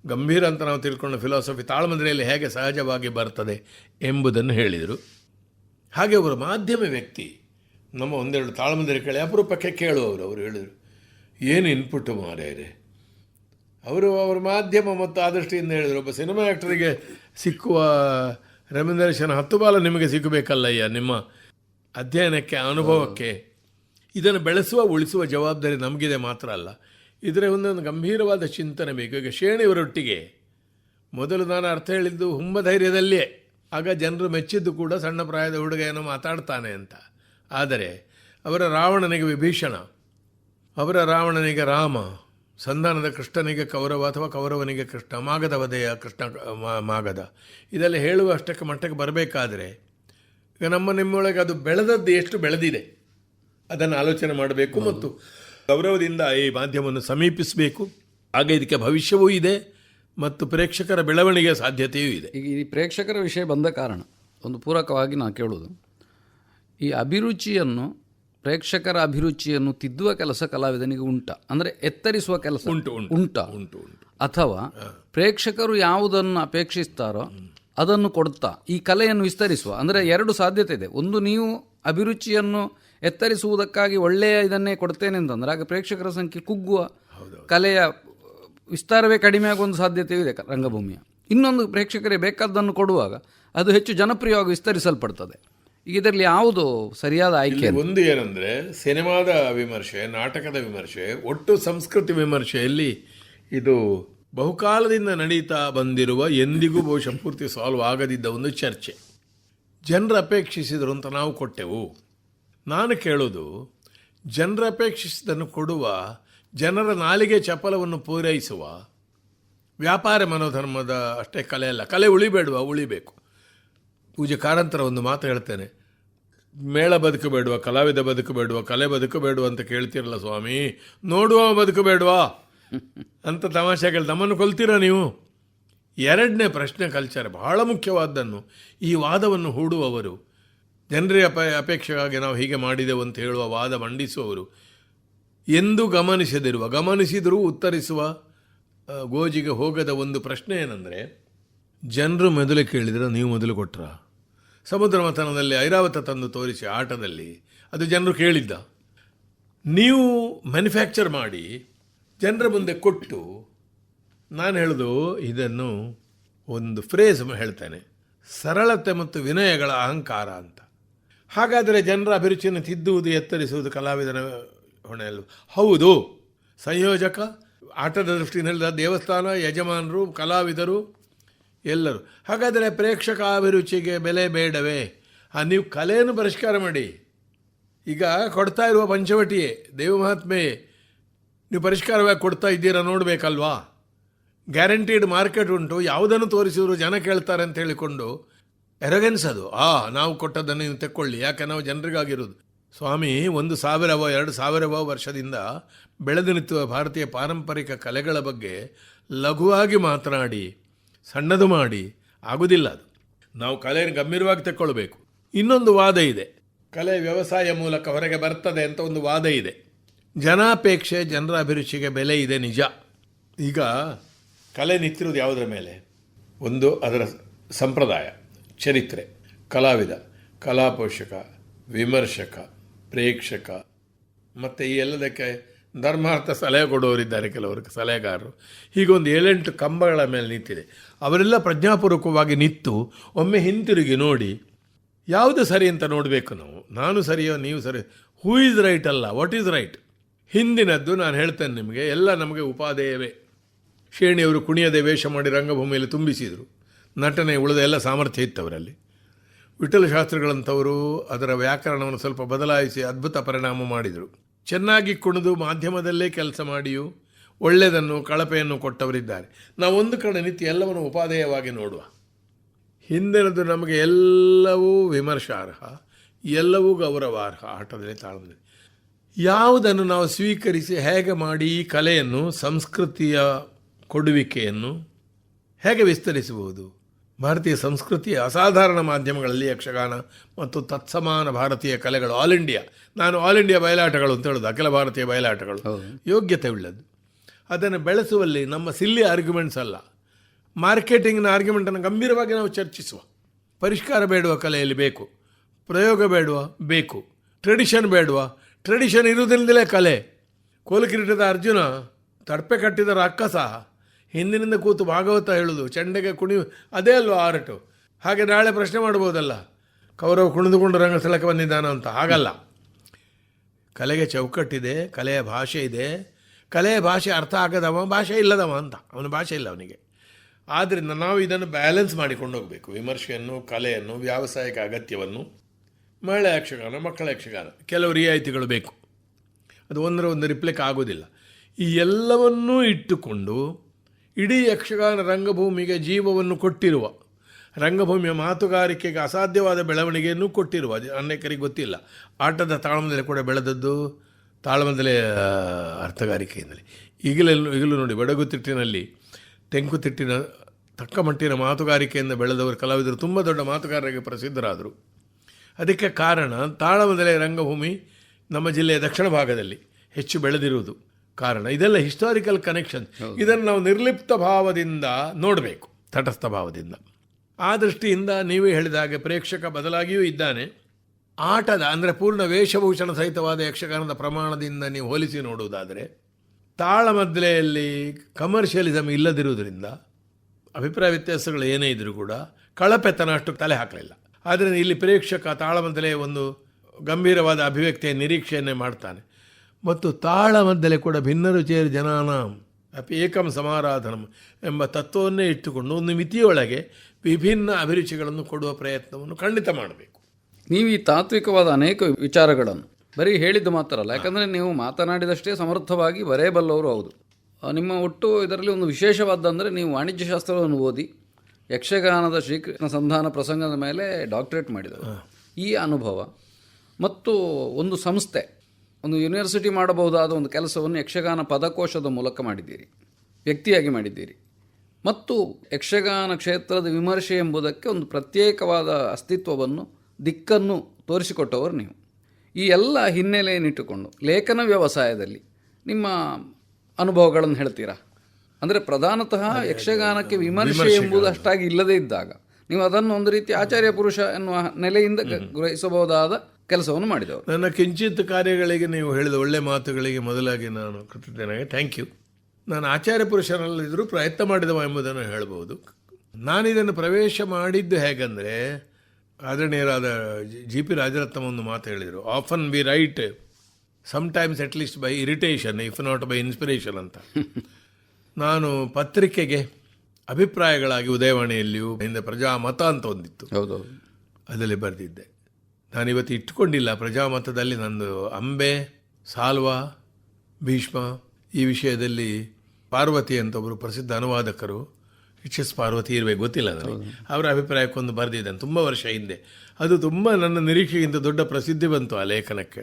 ಗಂಭೀರ ಅಂತ ನಾವು ತಿಳ್ಕೊಂಡ ಫಿಲಾಸಫಿ ತಾಳ್ಮಂದ್ರೆಯಲ್ಲಿ ಹೇಗೆ ಸಹಜವಾಗಿ ಬರ್ತದೆ ಎಂಬುದನ್ನು ಹೇಳಿದರು. ಹಾಗೆ ಅವರು ಮಾಧ್ಯಮ ವ್ಯಕ್ತಿ ನಮ್ಮ ಒಂದೆರಡು ತಾಳಮಂದಿರ ಕೇಳಿ ಅಪರೂಪಕ್ಕೆ ಕೇಳುವವರು ಅವರು ಹೇಳಿದರು. ಏನು ಇನ್ಪುಟ್ ಮಾರ್ಯಾರೆ ಅವರು ಅವರ ಮಾಧ್ಯಮ ಮತ್ತು ಆದೃಷ್ಟಿಯಿಂದ ದೃಷ್ಟಿಯಿಂದ ಹೇಳಿದರು, ಒಬ್ಬ ಸಿನಿಮಾ ಆ್ಯಕ್ಟರಿಗೆ ಸಿಕ್ಕುವ ರೆಮ್ಯುನರೇಷನ್ ಹತ್ತು ಬಾಲ ನಿಮಗೆ ಸಿಗಬೇಕಲ್ಲಯ್ಯ, ನಿಮ್ಮ ಅಧ್ಯಯನಕ್ಕೆ, ಅನುಭವಕ್ಕೆ? ಇದನ್ನು ಬೆಳೆಸುವ, ಉಳಿಸುವ ಜವಾಬ್ದಾರಿ ನಮಗಿದೆ ಮಾತ್ರ ಅಲ್ಲ. ಇದರ ಒಂದೊಂದು ಗಂಭೀರವಾದ ಚಿಂತನೆ ಬೇಕು. ಈಗ ಶೇಣಿಯವರೊಟ್ಟಿಗೆ ಮೊದಲು ನಾನು ಅರ್ಥ ಹೇಳಿದ್ದು ಹುಂಬ ಧೈರ್ಯದಲ್ಲಿಯೇ ಆಗ ಜನರು ಮೆಚ್ಚಿದ್ದು ಕೂಡ ಸಣ್ಣ ಪ್ರಾಯದ ಹುಡುಗ ಏನೋ ಮಾತಾಡ್ತಾನೆ ಅಂತ. ಆದರೆ ಅವರ ರಾವಣನಿಗೆ ವಿಭೀಷಣ. ಅವರ ರಾವಣನಿಗೆ ರಾಮ ಸಂಧಾನದ ಕೃಷ್ಣನಿಗೆ ಕೌರವ ಅಥವಾ ಕೌರವನಿಗೆ ಕೃಷ್ಣ ಮಾಗದ ವಧೆಯ ಕೃಷ್ಣ ಮಾಗದ. ಇದೆಲ್ಲ ಹೇಳುವ ಅಷ್ಟಕ್ಕೆ ಮಟ್ಟಕ್ಕೆ ಬರಬೇಕಾದ್ರೆ ಈಗ ನಮ್ಮ ನಿಮ್ಮೊಳಗೆ ಅದು ಬೆಳೆದದ್ದು ಎಷ್ಟು ಬೆಳೆದಿದೆ ಅದನ್ನು ಆಲೋಚನೆ ಮಾಡಬೇಕು ಮತ್ತು ಗೌರವದಿಂದ ಈ ಮಾಧ್ಯಮವನ್ನು ಸಮೀಪಿಸಬೇಕು. ಹಾಗೆ ಇದಕ್ಕೆ ಭವಿಷ್ಯವೂ ಇದೆ ಮತ್ತು ಪ್ರೇಕ್ಷಕರ ಬೆಳವಣಿಗೆ ಸಾಧ್ಯತೆಯೂ ಇದೆ. ಈಗ ಈ ಪ್ರೇಕ್ಷಕರ ವಿಷಯ ಬಂದ ಕಾರಣ ಒಂದು ಪೂರಕವಾಗಿ ನಾನು ಕೇಳುವುದು ಈ ಅಭಿರುಚಿಯನ್ನು ಪ್ರೇಕ್ಷಕರ ಅಭಿರುಚಿಯನ್ನು ತಿದ್ದುವ ಕೆಲಸ ಕಲಾವಿದನಿಗೆ ಉಂಟ. ಅಂದರೆ ಎತ್ತರಿಸುವ ಕೆಲಸ. ಉಂಟು ಉಂಟು. ಉಂಟ. ಅಥವಾ ಪ್ರೇಕ್ಷಕರು ಯಾವುದನ್ನು ಅಪೇಕ್ಷಿಸ್ತಾರೋ ಅದನ್ನು ಕೊಡ್ತಾ ಈ ಕಲೆಯನ್ನು ವಿಸ್ತರಿಸುವ. ಅಂದರೆ ಎರಡು ಸಾಧ್ಯತೆ ಇದೆ. ಒಂದು ನೀವು ಅಭಿರುಚಿಯನ್ನು ಎತ್ತರಿಸುವುದಕ್ಕಾಗಿ ಒಳ್ಳೆಯ ಇದನ್ನೇ ಕೊಡ್ತೇನೆ ಅಂತಂದರೆ ಆಗ ಪ್ರೇಕ್ಷಕರ ಸಂಖ್ಯೆ ಕುಗ್ಗುವ ಕಲೆಯ ವಿಸ್ತಾರವೇ ಕಡಿಮೆ ಆಗುವ ಒಂದು ಸಾಧ್ಯತೆಯೂ ಇದೆ ರಂಗಭೂಮಿಯ. ಇನ್ನೊಂದು ಪ್ರೇಕ್ಷಕರಿಗೆ ಬೇಕಾದ್ದನ್ನು ಕೊಡುವಾಗ ಅದು ಹೆಚ್ಚು ಜನಪ್ರಿಯವಾಗಿ ವಿಸ್ತರಿಸಲ್ಪಡ್ತದೆ. ಈಗ ಇದರಲ್ಲಿ ಯಾವುದು ಸರಿಯಾದ ಆಯ್ಕೆ ಒಂದು ಏನಂದ್ರೆ ಸಿನಿಮಾದ ವಿಮರ್ಶೆ ನಾಟಕದ ವಿಮರ್ಶೆ ಒಟ್ಟು ಸಂಸ್ಕೃತಿ ವಿಮರ್ಶೆಯಲ್ಲಿ ಇದು ಬಹುಕಾಲದಿಂದ ನಡೀತಾ ಬಂದಿರುವ ಎಂದಿಗೂ ಬಹುಶಃ ಪೂರ್ತಿ ಸಾಲ್ವ್ ಆಗದಿದ್ದ ಒಂದು ಚರ್ಚೆ. ಜನರು ಅಪೇಕ್ಷಿಸಿದರು ಅಂತ ನಾವು ಕೊಟ್ಟೆವು. ನಾನು ಕೇಳೋದು ಜನರು ಅಪೇಕ್ಷಿಸಿದ್ದನ್ನು ಕೊಡುವ ಜನರ ನಾಲಿಗೆ ಚಪಲವನ್ನು ಪೂರೈಸುವ ವ್ಯಾಪಾರ ಮನೋಧರ್ಮದ ಅಷ್ಟೇ ಕಲೆ ಅಲ್ಲ ಕಲೆ ಉಳಿಬೇಡುವ ಉಳಿಬೇಕು. ಪೂಜೆ ಕಾರಂತರ ಒಂದು ಮಾತು ಹೇಳ್ತೇನೆ. ಮೇಳ ಬದುಕು ಬೇಡುವ, ಕಲಾವಿದ ಬದುಕು ಬೇಡುವ, ಕಲೆ ಬದುಕಬೇಡುವ ಅಂತ ಕೇಳ್ತಿರಲ್ಲ ಸ್ವಾಮಿ? ನೋಡುವ ಬದುಕು ಬೇಡುವ? ಅಂತ ತಮಾಷೆಗಳು ನಮ್ಮನ್ನು ಕೊಲ್ತೀರಾ ನೀವು? ಎರಡನೇ ಪ್ರಶ್ನೆ ಕಲ್ಚರ್ ಬಹಳ ಮುಖ್ಯವಾದ್ದನ್ನು ಈ ವಾದವನ್ನು ಹೂಡುವವರು ಜನರೇ ಅಪ, ಅಪೇಕ್ಷೆಗಾಗಿ ನಾವು ಹೀಗೆ ಮಾಡಿದೆವು ಅಂತ ಹೇಳುವ ವಾದ ಮಂಡಿಸುವವರು. ಎಂದು ಗಮನಿಸದಿರುವ, ಗಮನಿಸಿದರೂ ಉತ್ತರಿಸುವ ಗೋಜಿಗೆ ಹೋಗದ ಒಂದು ಪ್ರಶ್ನೆ ಏನಂದರೆ, ಜನರು ಮೊದಲು ಕೇಳಿದರೆ ನೀವು ಮೊದಲು ಕೊಟ್ರ? ಸಮುದ್ರ ಮಥನದಲ್ಲಿ ಐರಾವತ ತಂದು ತೋರಿಸಿ ಆಟದಲ್ಲಿ ಅದು ಜನರು ಕೇಳಿದ್ದ. ನೀವು ಮ್ಯಾನುಫ್ಯಾಕ್ಚರ್ ಮಾಡಿ ಜನರ ಮುಂದೆ ಕೊಟ್ಟು ನಾನು ಹೇಳೋದು ಇದನ್ನು ಒಂದು ಫ್ರೇಸ್ ಹೇಳ್ತೇನೆ. ಸರಳತೆ ಮತ್ತು ವಿನಯಗಳ ಅಹಂಕಾರ ಅಂತ. ಹಾಗಾದರೆ ಜನರ ಅಭಿರುಚಿಯನ್ನು ತಿದ್ದುವುದು, ಎತ್ತರಿಸುವುದು, ಕಲಾವಿದನ ಹೊಣೆಯಲ್ಲ. ಹೌದು, ಸಂಯೋಜಕ, ಆಟದ ದೃಷ್ಟಿಯಿಂದ ದೇವಸ್ಥಾನ, ಯಜಮಾನರು, ಕಲಾವಿದರು ಎಲ್ಲರೂ. ಹಾಗಾದರೆ ಪ್ರೇಕ್ಷಕ ಅಭಿರುಚಿಗೆ ಬೆಲೆ ಬೇಡವೇ? ನೀವು ಕಲೆಯನ್ನು ಪರಿಷ್ಕಾರ ಮಾಡಿ. ಈಗ ಕೊಡ್ತಾ ಇರುವ ಪಂಚವಟಿಯೇ, ದೇವ ಮಹಾತ್ಮೆಯೇ ನೀವು ಪರಿಷ್ಕಾರವಾಗಿ ಕೊಡ್ತಾ ಇದ್ದೀರಾ ನೋಡಬೇಕಲ್ವಾ? ಗ್ಯಾರಂಟೀಡ್ ಮಾರ್ಕೆಟ್ ಉಂಟು, ಯಾವುದನ್ನು ತೋರಿಸಿದ್ರು ಜನ ಕೇಳ್ತಾರೆ ಅಂತ ಹೇಳಿಕೊಂಡು ಎರಗೆನ್ಸ್ ಅದು. ಆ, ನಾವು ಕೊಟ್ಟದ್ದನ್ನು ನೀವು ತೆಕ್ಕೊಳ್ಳಿ, ಯಾಕೆ ನಾವು ಜನರಿಗಾಗಿರೋದು? ಸ್ವಾಮಿ, ಒಂದು ಸಾವಿರವೋ, ಎರಡು ಸಾವಿರವೋ ವರ್ಷದಿಂದ ಬೆಳೆದು ನಿಂತಿರುವ ಭಾರತೀಯ ಪಾರಂಪರಿಕ ಕಲೆಗಳ ಬಗ್ಗೆ ಲಘುವಾಗಿ ಮಾತನಾಡಿ. ಸಣ್ಣದು ಮಾಡಿ ಆಗುವುದಿಲ್ಲ ಅದು. ನಾವು ಕಲೆಯನ್ನು ಗಂಭೀರವಾಗಿ ತಕ್ಕೊಳ್ಬೇಕು. ಇನ್ನೊಂದು ವಾದ ಇದೆ. ಕಲೆ ವ್ಯವಸಾಯ ಮೂಲಕ ಹೊರಗೆ ಬರ್ತದೆ ಅಂತ ಒಂದು ವಾದ ಇದೆ. ಜನಾಪೇಕ್ಷೆ ಜನರ ಅಭಿರುಚಿಗೆ ಬೆಲೆ ಇದೆ ನಿಜ. ಈಗ ಕಲೆ ನಿಂತಿರೋದು ಯಾವುದರ ಮೇಲೆ? ಒಂದು ಅದರ ಸಂಪ್ರದಾಯ, ಚರಿತ್ರೆ, ಕಲಾವಿದ, ಕಲಾಪೋಷಕ, ವಿಮರ್ಶಕ, ಪ್ರೇಕ್ಷಕ, ಮತ್ತು ಈ ಎಲ್ಲದಕ್ಕೆ ಧರ್ಮಾರ್ಥ ಸಲಹೆ ಕೊಡುವವರಿದ್ದಾರೆ ಕೆಲವರು, ಸಲಹೆಗಾರರು. ಹೀಗೊಂದು ಏಳೆಂಟು ಕಂಬಗಳ ಮೇಲೆ ನಿಂತಿದೆ. ಅವರೆಲ್ಲ ಪ್ರಜ್ಞಾಪೂರ್ವಕವಾಗಿ ನಿಂತು ಒಮ್ಮೆ ಹಿಂತಿರುಗಿ ನೋಡಿ, ಯಾವುದು ಸರಿ ಅಂತ ನೋಡಬೇಕು ನಾವು? ನಾನು ಸರಿಯೋ, ನೀವು ಸರಿ ಹೂ ಈಸ್ ರೈಟ್ ಅಲ್ಲ ವಾಟ್ ಈಸ್ ರೈಟ್ ಹಿಂದಿನದ್ದು ನಾನು ಹೇಳ್ತೇನೆ ನಿಮಗೆ, ಎಲ್ಲ ನಮಗೆ ಉಪಾದೇಯವೇ. ಶ್ರೇಣಿಯವರು ಕುಣಿಯದೆ ವೇಷ ಮಾಡಿ ರಂಗಭೂಮಿಯಲ್ಲಿ ತುಂಬಿಸಿದರು. ನಟನೆ ಉಳಿದ ಎಲ್ಲ ಸಾಮರ್ಥ್ಯ ಇತ್ತು ಅವರಲ್ಲಿ. ವಿಠಲ ಶಾಸ್ತ್ರಿಗಳಂಥವರು ಅದರ ವ್ಯಾಕರಣವನ್ನು ಸ್ವಲ್ಪ ಬದಲಾಯಿಸಿ ಅದ್ಭುತ ಪರಿಣಾಮ ಮಾಡಿದರು. ಚೆನ್ನಾಗಿ ಕುಣಿದು ಮಾಧ್ಯಮದಲ್ಲೇ ಕೆಲಸ ಮಾಡಿಯೂ ಒಳ್ಳೆಯದನ್ನು, ಕಳಪೆಯನ್ನು ಕೊಟ್ಟವರಿದ್ದಾರೆ. ನಾವೊಂದು ಕಡೆ ನಿತ್ಯ ಎಲ್ಲವನ್ನು ಉಪಾದೇಯವಾಗಿ ನೋಡುವ. ಹಿಂದಿನದು ನಮಗೆ ಎಲ್ಲವೂ ವಿಮರ್ಶಾರ್ಹ, ಎಲ್ಲವೂ ಗೌರವಾರ್ಹ ಆಟದಲ್ಲಿ ತಾಳ್ಮೆ. ಯಾವುದನ್ನು ನಾವು ಸ್ವೀಕರಿಸಿ ಹೇಗೆ ಮಾಡಿ ಈ ಕಲೆಯನ್ನು, ಸಂಸ್ಕೃತಿಯ ಕೊಡುವಿಕೆಯನ್ನು ಹೇಗೆ ವಿಸ್ತರಿಸಬಹುದು ಭಾರತೀಯ ಸಂಸ್ಕೃತಿಯ ಅಸಾಧಾರಣ ಮಾಧ್ಯಮಗಳಲ್ಲಿ ಯಕ್ಷಗಾನ ಮತ್ತು ತತ್ಸಮಾನ ಭಾರತೀಯ ಕಲೆಗಳು ಆಲ್ ಇಂಡಿಯಾ. ನಾನು ಆಲ್ ಇಂಡಿಯಾ ಬಯಲಾಟಗಳು ಅಂತ ಹೇಳೋದು ಅಖಿಲ ಭಾರತೀಯ ಬಯಲಾಟಗಳು. ಯೋಗ್ಯತೆ ಉಳ್ಳದ್ದು ಅದನ್ನು ಬೆಳೆಸುವಲ್ಲಿ ನಮ್ಮ ಸಿಲ್ಲಿ ಆರ್ಗ್ಯುಮೆಂಟ್ಸ್ ಅಲ್ಲ. ಮಾರ್ಕೆಟಿಂಗ್ನ ಆರ್ಗ್ಯುಮೆಂಟನ್ನು ಗಂಭೀರವಾಗಿ ನಾವು ಚರ್ಚಿಸುವ. ಪರಿಷ್ಕಾರ ಬೇಡುವ ಕಲೆಯಲ್ಲಿ ಬೇಕು. ಪ್ರಯೋಗ ಬೇಡುವ ಬೇಕು. ಟ್ರೆಡಿಷನ್ ಬೇಡುವ. ಟ್ರೆಡಿಷನ್ ಇರುವುದರಿಂದಲೇ ಕಲೆ. ಕೋಲಕಿರೀಟದ ಅರ್ಜುನ ತಡಪೆ ಕಟ್ಟಿದ ರಾಕ್ಷಸ. ಹಿಂದಿನಿಂದ ಕೂತು ಭಾಗವತ ಹೇಳೋದು, ಚಂಡೆಗೆ ಕುಣಿ, ಅದೇ ಅಲ್ವಾ ಆರಟು? ಹಾಗೆ ನಾಳೆ ಪ್ರಶ್ನೆ ಮಾಡ್ಬೋದಲ್ಲ? ಕೌರವ ಕುಣಿದುಕೊಂಡು ರಂಗಸ್ಥಳಕ್ಕೆ ಬಂದಿದ್ದಾನ ಅಂತ, ಹಾಗಲ್ಲ. ಕಲೆಗೆ ಚೌಕಟ್ಟಿದೆ, ಕಲೆಯ ಭಾಷೆ ಇದೆ. ಕಲೆಯ ಭಾಷೆ ಅರ್ಥ ಆಗದವ, ಭಾಷೆ ಇಲ್ಲದವ ಅಂತ. ಅವನ ಭಾಷೆ ಇಲ್ಲ ಅವನಿಗೆ. ಆದ್ದರಿಂದ ನಾವು ಇದನ್ನು ಬ್ಯಾಲೆನ್ಸ್ ಮಾಡಿಕೊಂಡು ಹೋಗಬೇಕು. ವಿಮರ್ಶೆಯನ್ನು, ಕಲೆಯನ್ನು, ವ್ಯಾವಸಾಯಿಕ ಅಗತ್ಯವನ್ನು. ಮಹಿಳಾ ಯಕ್ಷಗಾನ, ಮಕ್ಕಳ ಯಕ್ಷಗಾನ, ಕೆಲವು ರಿಯಾಯಿತಿಗಳು ಬೇಕು. ಅದು ಒಂದರ ಒಂದು ರಿಪ್ಲಿಕ್ ಆಗೋದಿಲ್ಲ. ಈ ಎಲ್ಲವನ್ನೂ ಇಟ್ಟುಕೊಂಡು ಇಡೀ ಯಕ್ಷಗಾನ ರಂಗಭೂಮಿಗೆ ಜೀವವನ್ನು ಕೊಟ್ಟಿರುವ, ರಂಗಭೂಮಿಯ ಮಾತುಗಾರಿಕೆಗೆ ಅಸಾಧ್ಯವಾದ ಬೆಳವಣಿಗೆಯನ್ನು ಕೊಟ್ಟಿರುವ ಅನೇಕರಿಗೆ ಗೊತ್ತಿಲ್ಲ. ಆಟದ ತಾಳಮದಲ್ಲಿ ಕೂಡ ಬೆಳೆದದ್ದು ತಾಳಮದಲೆ ಅರ್ಥಗಾರಿಕೆಯಿಂದಲೇ. ಈಗಲೆಲ್ಲೂ, ಈಗಲೂ ನೋಡಿ ಬಡಗುತಿಟ್ಟಿನಲ್ಲಿ ತೆಂಕುತಿಟ್ಟಿನ ತಕ್ಕ ಮಟ್ಟಿನ ಮಾತುಗಾರಿಕೆಯಿಂದ ಬೆಳೆದವರು ಕಲಾವಿದರು, ತುಂಬ ದೊಡ್ಡ ಮಾತುಗಾರರಿಗೆ ಪ್ರಸಿದ್ಧರಾದರು. ಅದಕ್ಕೆ ಕಾರಣ ತಾಳಮದಲೆ ರಂಗಭೂಮಿ ನಮ್ಮ ಜಿಲ್ಲೆಯ ದಕ್ಷಿಣ ಭಾಗದಲ್ಲಿ ಹೆಚ್ಚು ಬೆಳೆದಿರುವುದು. ಕಾರಣ. ಇದೆಲ್ಲ ಹಿಸ್ಟಾರಿಕಲ್ ಕನೆಕ್ಷನ್ ಇದನ್ನು ನಾವು ನಿರ್ಲಿಪ್ತ ಭಾವದಿಂದ ನೋಡಬೇಕು ತಟಸ್ಥ ಭಾವದಿಂದ. ಆ ದೃಷ್ಟಿಯಿಂದ ನೀವೇ ಹೇಳಿದ ಹಾಗೆ ಪ್ರೇಕ್ಷಕ ಬದಲಾಗಿಯೂ ಇದ್ದಾನೆ. ಆಟದ ಅಂದರೆ ಪೂರ್ಣ ವೇಷಭೂಷಣ ಸಹಿತವಾದ ಯಕ್ಷಗಾನದ ಪ್ರಮಾಣದಿಂದ ನೀವು ಹೋಲಿಸಿ ನೋಡುವುದಾದರೆ ತಾಳಮದ್ಲೆಯಲ್ಲಿ ಕಮರ್ಷಿಯಲಿಸಮ್ ಇಲ್ಲದಿರುವುದರಿಂದ ಅಭಿಪ್ರಾಯ ವ್ಯತ್ಯಾಸಗಳು ಏನೇ ಇದ್ದರೂ ಕೂಡ ಕಳಪೆತನ ಅಷ್ಟು ತಲೆ ಹಾಕಲಿಲ್ಲ. ಆದರೆ ಇಲ್ಲಿ ಪ್ರೇಕ್ಷಕ ತಾಳಮದ್ದಲೆ ಒಂದು ಗಂಭೀರವಾದ ಅಭಿವ್ಯಕ್ತಿಯ ನಿರೀಕ್ಷೆಯನ್ನೇ ಮಾಡ್ತಾನೆ. ಮತ್ತು ತಾಳಮದ್ದಲೆ ಕೂಡ ಭಿನ್ನರುಚಿಯ ಜನಾನಾಂ ಅಪಿ ಏಕಂ ಸಮಾರಾಧನಂ ಎಂಬ ತತ್ವವನ್ನೇ ಇಟ್ಟುಕೊಂಡು ಒಂದು ಮಿತಿಯೊಳಗೆ ವಿಭಿನ್ನ ಅಭಿರುಚಿಗಳನ್ನು ಕೊಡುವ ಪ್ರಯತ್ನವನ್ನು ಖಂಡಿತ ಮಾಡಬೇಕು. ನೀವು ಈ ತಾತ್ವಿಕವಾದ ಅನೇಕ ವಿಚಾರಗಳನ್ನು ಬರೀ ಹೇಳಿದ್ದು ಮಾತ್ರ ಅಲ್ಲ ಯಾಕಂದರೆ ನೀವು ಮಾತನಾಡಿದಷ್ಟೇ ಸಮರ್ಥವಾಗಿ ಬರೆಯಬಲ್ಲವರು ಹೌದು. ನಿಮ್ಮ ಒಟ್ಟು ಇದರಲ್ಲಿ ಒಂದು ವಿಶೇಷವಾದ್ದಂದರೆ ನೀವು ವಾಣಿಜ್ಯ ಶಾಸ್ತ್ರವನ್ನು ಓದಿ ಯಕ್ಷಗಾನದ ಶ್ರೀಕೃಷ್ಣ ಸಂಧಾನ ಪ್ರಸಂಗದ ಮೇಲೆ ಡಾಕ್ಟರೇಟ್ ಮಾಡಿದರು ಈ ಅನುಭವ ಮತ್ತು ಒಂದು ಸಂಸ್ಥೆ ಒಂದು ಯೂನಿವರ್ಸಿಟಿ ಮಾಡಬಹುದಾದ ಒಂದು ಕೆಲಸವನ್ನು ಯಕ್ಷಗಾನ ಪದಕೋಶದ ಮೂಲಕ ಮಾಡಿದ್ದೀರಿ. ವ್ಯಕ್ತಿಯಾಗಿ ಮಾಡಿದ್ದೀರಿ. ಮತ್ತು ಯಕ್ಷಗಾನ ಕ್ಷೇತ್ರದ ವಿಮರ್ಶೆ ಎಂಬುದಕ್ಕೆ ಒಂದು ಪ್ರತ್ಯೇಕವಾದ ಅಸ್ತಿತ್ವವನ್ನು ದಿಕ್ಕನ್ನು ತೋರಿಸಿಕೊಟ್ಟವರು ನೀವು. ಈ ಎಲ್ಲ ಹಿನ್ನೆಲೆಯನ್ನಿಟ್ಟುಕೊಂಡು ಲೇಖನ ವ್ಯವಸಾಯದಲ್ಲಿ ನಿಮ್ಮ ಅನುಭವಗಳನ್ನು ಹೇಳ್ತೀರಾ? ಅಂದರೆ ಪ್ರಧಾನತಃ ಯಕ್ಷಗಾನಕ್ಕೆ ವಿಮರ್ಶೆ ಎಂಬುದು ಅಷ್ಟಾಗಿ ಇಲ್ಲದೇ ಇದ್ದಾಗ ನೀವು ಅದನ್ನು ಒಂದು ರೀತಿ ಆಚಾರ್ಯ ಪುರುಷ ಎನ್ನುವ ನೆಲೆಯಿಂದ ಗ್ರಹಿಸಬಹುದಾದ ಕೆಲಸವನ್ನು ಮಾಡಿದವರು ನನ್ನ ಕಿಂಚಿತ್ ಕಾರ್ಯಗಳಿಗೆ ನೀವು ಹೇಳಿದ ಒಳ್ಳೆ ಮಾತುಗಳಿಗೆ ಮೊದಲಾಗಿ ನಾನು ಕೃತಜ್ಞನಾಗಿ ಥ್ಯಾಂಕ್ ಯು ನಾನು ಆಚಾರ್ಯ ಪುರುಷರಲ್ಲಿದ್ದರೂ ಪ್ರಯತ್ನ ಮಾಡಿದವ ಎಂಬುದನ್ನು ಹೇಳ್ಬೋದು ನಾನು ಇದನ್ನು ಪ್ರವೇಶ ಮಾಡಿದ್ದು ಹೇಗಂದರೆ ಆದರಣೀಯರಾದ ಜಿ ಪಿ ರಾಜರತ್ನಂ ಒಂದು ಮಾತು ಹೇಳಿದರು. Often we write sometimes at least by irritation if not by inspiration ಅಂತ. ನಾನು ಪತ್ರಿಕೆಗೆ ಅಭಿಪ್ರಾಯಗಳಾಗಿ ಉದಯವಾಣಿಯಲ್ಲಿಯೂ ಹಿಂದೆ ಪ್ರಜಾಮತ ಅಂತ ಒಂದಿತ್ತು. ಹೌದು. ಅದರಲ್ಲಿ ಬರೆದಿದ್ದೆ. ನಾನು ಇವತ್ತು ಇಟ್ಕೊಂಡಿಲ್ಲ ಪ್ರಜಾಮತದಲ್ಲಿ ನಂದು ಅಂಬೆ ಸಾಲ್ವ ಭೀಷ್ಮ ಈ ವಿಷಯದಲ್ಲಿ ಪಾರ್ವತಿ ಅಂತ ಒಬ್ಬರು ಪ್ರಸಿದ್ಧ ಅನುವಾದಕರು. ಎಚ್ ಎಸ್ ಪಾರ್ವತಿ ಇರಬೇಕು ಗೊತ್ತಿಲ್ಲ ನನಗೆ. ಅವರ ಅಭಿಪ್ರಾಯಕ್ಕೊಂದು ಬರೆದಿದ್ದಾನೆ ತುಂಬ ವರ್ಷ ಹಿಂದೆ. ಅದು ತುಂಬ ನನ್ನ ನಿರೀಕ್ಷೆಗಿಂತ ದೊಡ್ಡ ಪ್ರಸಿದ್ಧಿ ಬಂತು ಆ ಲೇಖನಕ್ಕೆ.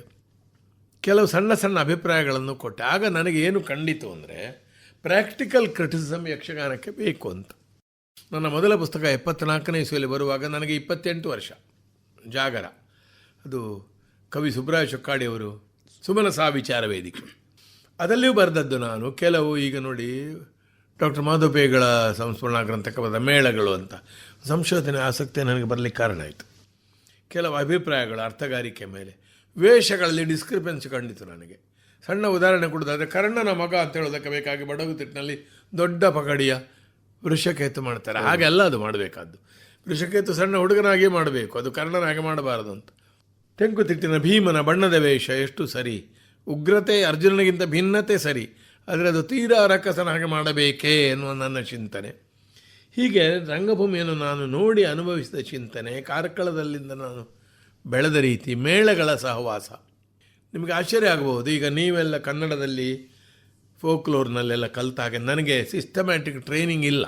ಕೆಲವು ಸಣ್ಣ ಸಣ್ಣ ಅಭಿಪ್ರಾಯಗಳನ್ನು ಕೊಟ್ಟೆ. ಆಗ ನನಗೆ ಏನು ಕಂಡಿತು ಅಂದರೆ ಪ್ರಾಕ್ಟಿಕಲ್ ಕ್ರಿಟಿಸಮ್ ಯಕ್ಷಗಾನಕ್ಕೆ ಬೇಕು ಅಂತ. ನನ್ನ ಮೊದಲ ಪುಸ್ತಕ ಎಪ್ಪತ್ತ್ನಾಲ್ಕನೇ ಇಸುವಲ್ಲಿ ಬರುವಾಗ ನನಗೆ ಇಪ್ಪತ್ತೆಂಟು ವರ್ಷ. ಜಾಗರ. ಅದು ಕವಿ ಸುಬ್ರಾಯ ಚೊಕ್ಕಾಡಿಯವರು ಸುಮನ ಸಾ ವಿಚಾರ ವೇದಿಕೆ. ಅದಲ್ಲಿಯೂ ಬರೆದದ್ದು ನಾನು. ಕೆಲವು ಈಗ ನೋಡಿ ಡಾಕ್ಟರ್ ಮಾಧುಪೇಗಳ ಸಂಸ್ಮರಣಾ ಗ್ರಂಥಕವಾದ ಮೇಳಗಳು ಅಂತ. ಸಂಶೋಧನೆ ಆಸಕ್ತಿ ನನಗೆ ಬರಲಿಕ್ಕೆ ಕಾರಣ ಆಯಿತು. ಕೆಲವು ಅಭಿಪ್ರಾಯಗಳು ಅರ್ಥಗಾರಿಕೆ ಮೇಲೆ. ವೇಷಗಳಲ್ಲಿ ಡಿಸ್ಕ್ರಿಪೆನ್ಸಿ ಕಂಡಿತು ನನಗೆ. ಸಣ್ಣ ಉದಾಹರಣೆ ಕೊಡೋದಾದರೆ ಕರ್ಣನ ಮಗ ಅಂತ ಹೇಳೋದಕ್ಕೆ ಬೇಕಾಗಿ ಬಡಗುತಿಟ್ಟಿನಲ್ಲಿ ದೊಡ್ಡ ಪಗಡಿಯ ವೃಷಕೇತು ಮಾಡ್ತಾರೆ. ಹಾಗೆಲ್ಲ ಅದು ಮಾಡಬೇಕಾದ್ದು. ವೃಷಕೇತು ಸಣ್ಣ ಹುಡುಗನಾಗೇ ಮಾಡಬೇಕು. ಅದು ಕರ್ಣನಾಗೆ ಮಾಡಬಾರದು ಅಂತ. ತೆಂಕುತಿಟ್ಟಿನ ಭೀಮನ ಬಣ್ಣದ ವೇಷ ಎಷ್ಟು ಸರಿ. ಉಗ್ರತೆ ಅರ್ಜುನನಿಗಿಂತ ಭಿನ್ನತೆ ಸರಿ. ಆದರೆ ಅದು ತೀರಾ ರಕ್ಕಸನ ಹಾಗೆ ಮಾಡಬೇಕೇ ಎನ್ನುವ ನನ್ನ ಚಿಂತನೆ. ಹೀಗೆ ರಂಗಭೂಮಿಯನ್ನು ನಾನು ನೋಡಿ ಅನುಭವಿಸಿದ ಚಿಂತನೆ ಕಾರ್ಕಳದಲ್ಲಿಂದ ನಾನು ಬೆಳೆದ ರೀತಿ ಮೇಳಗಳ ಸಹವಾಸ. ನಿಮಗೆ ಆಶ್ಚರ್ಯ ಆಗಬಹುದು, ಈಗ ನೀವೆಲ್ಲ ಕನ್ನಡದಲ್ಲಿ ಫೋಕ್ಲೋರ್ನಲ್ಲೆಲ್ಲ ಕಲಿತ ಹಾಗೆ ನನಗೆ ಸಿಸ್ಟಮ್ಯಾಟಿಕ್ ಟ್ರೈನಿಂಗ್ ಇಲ್ಲ.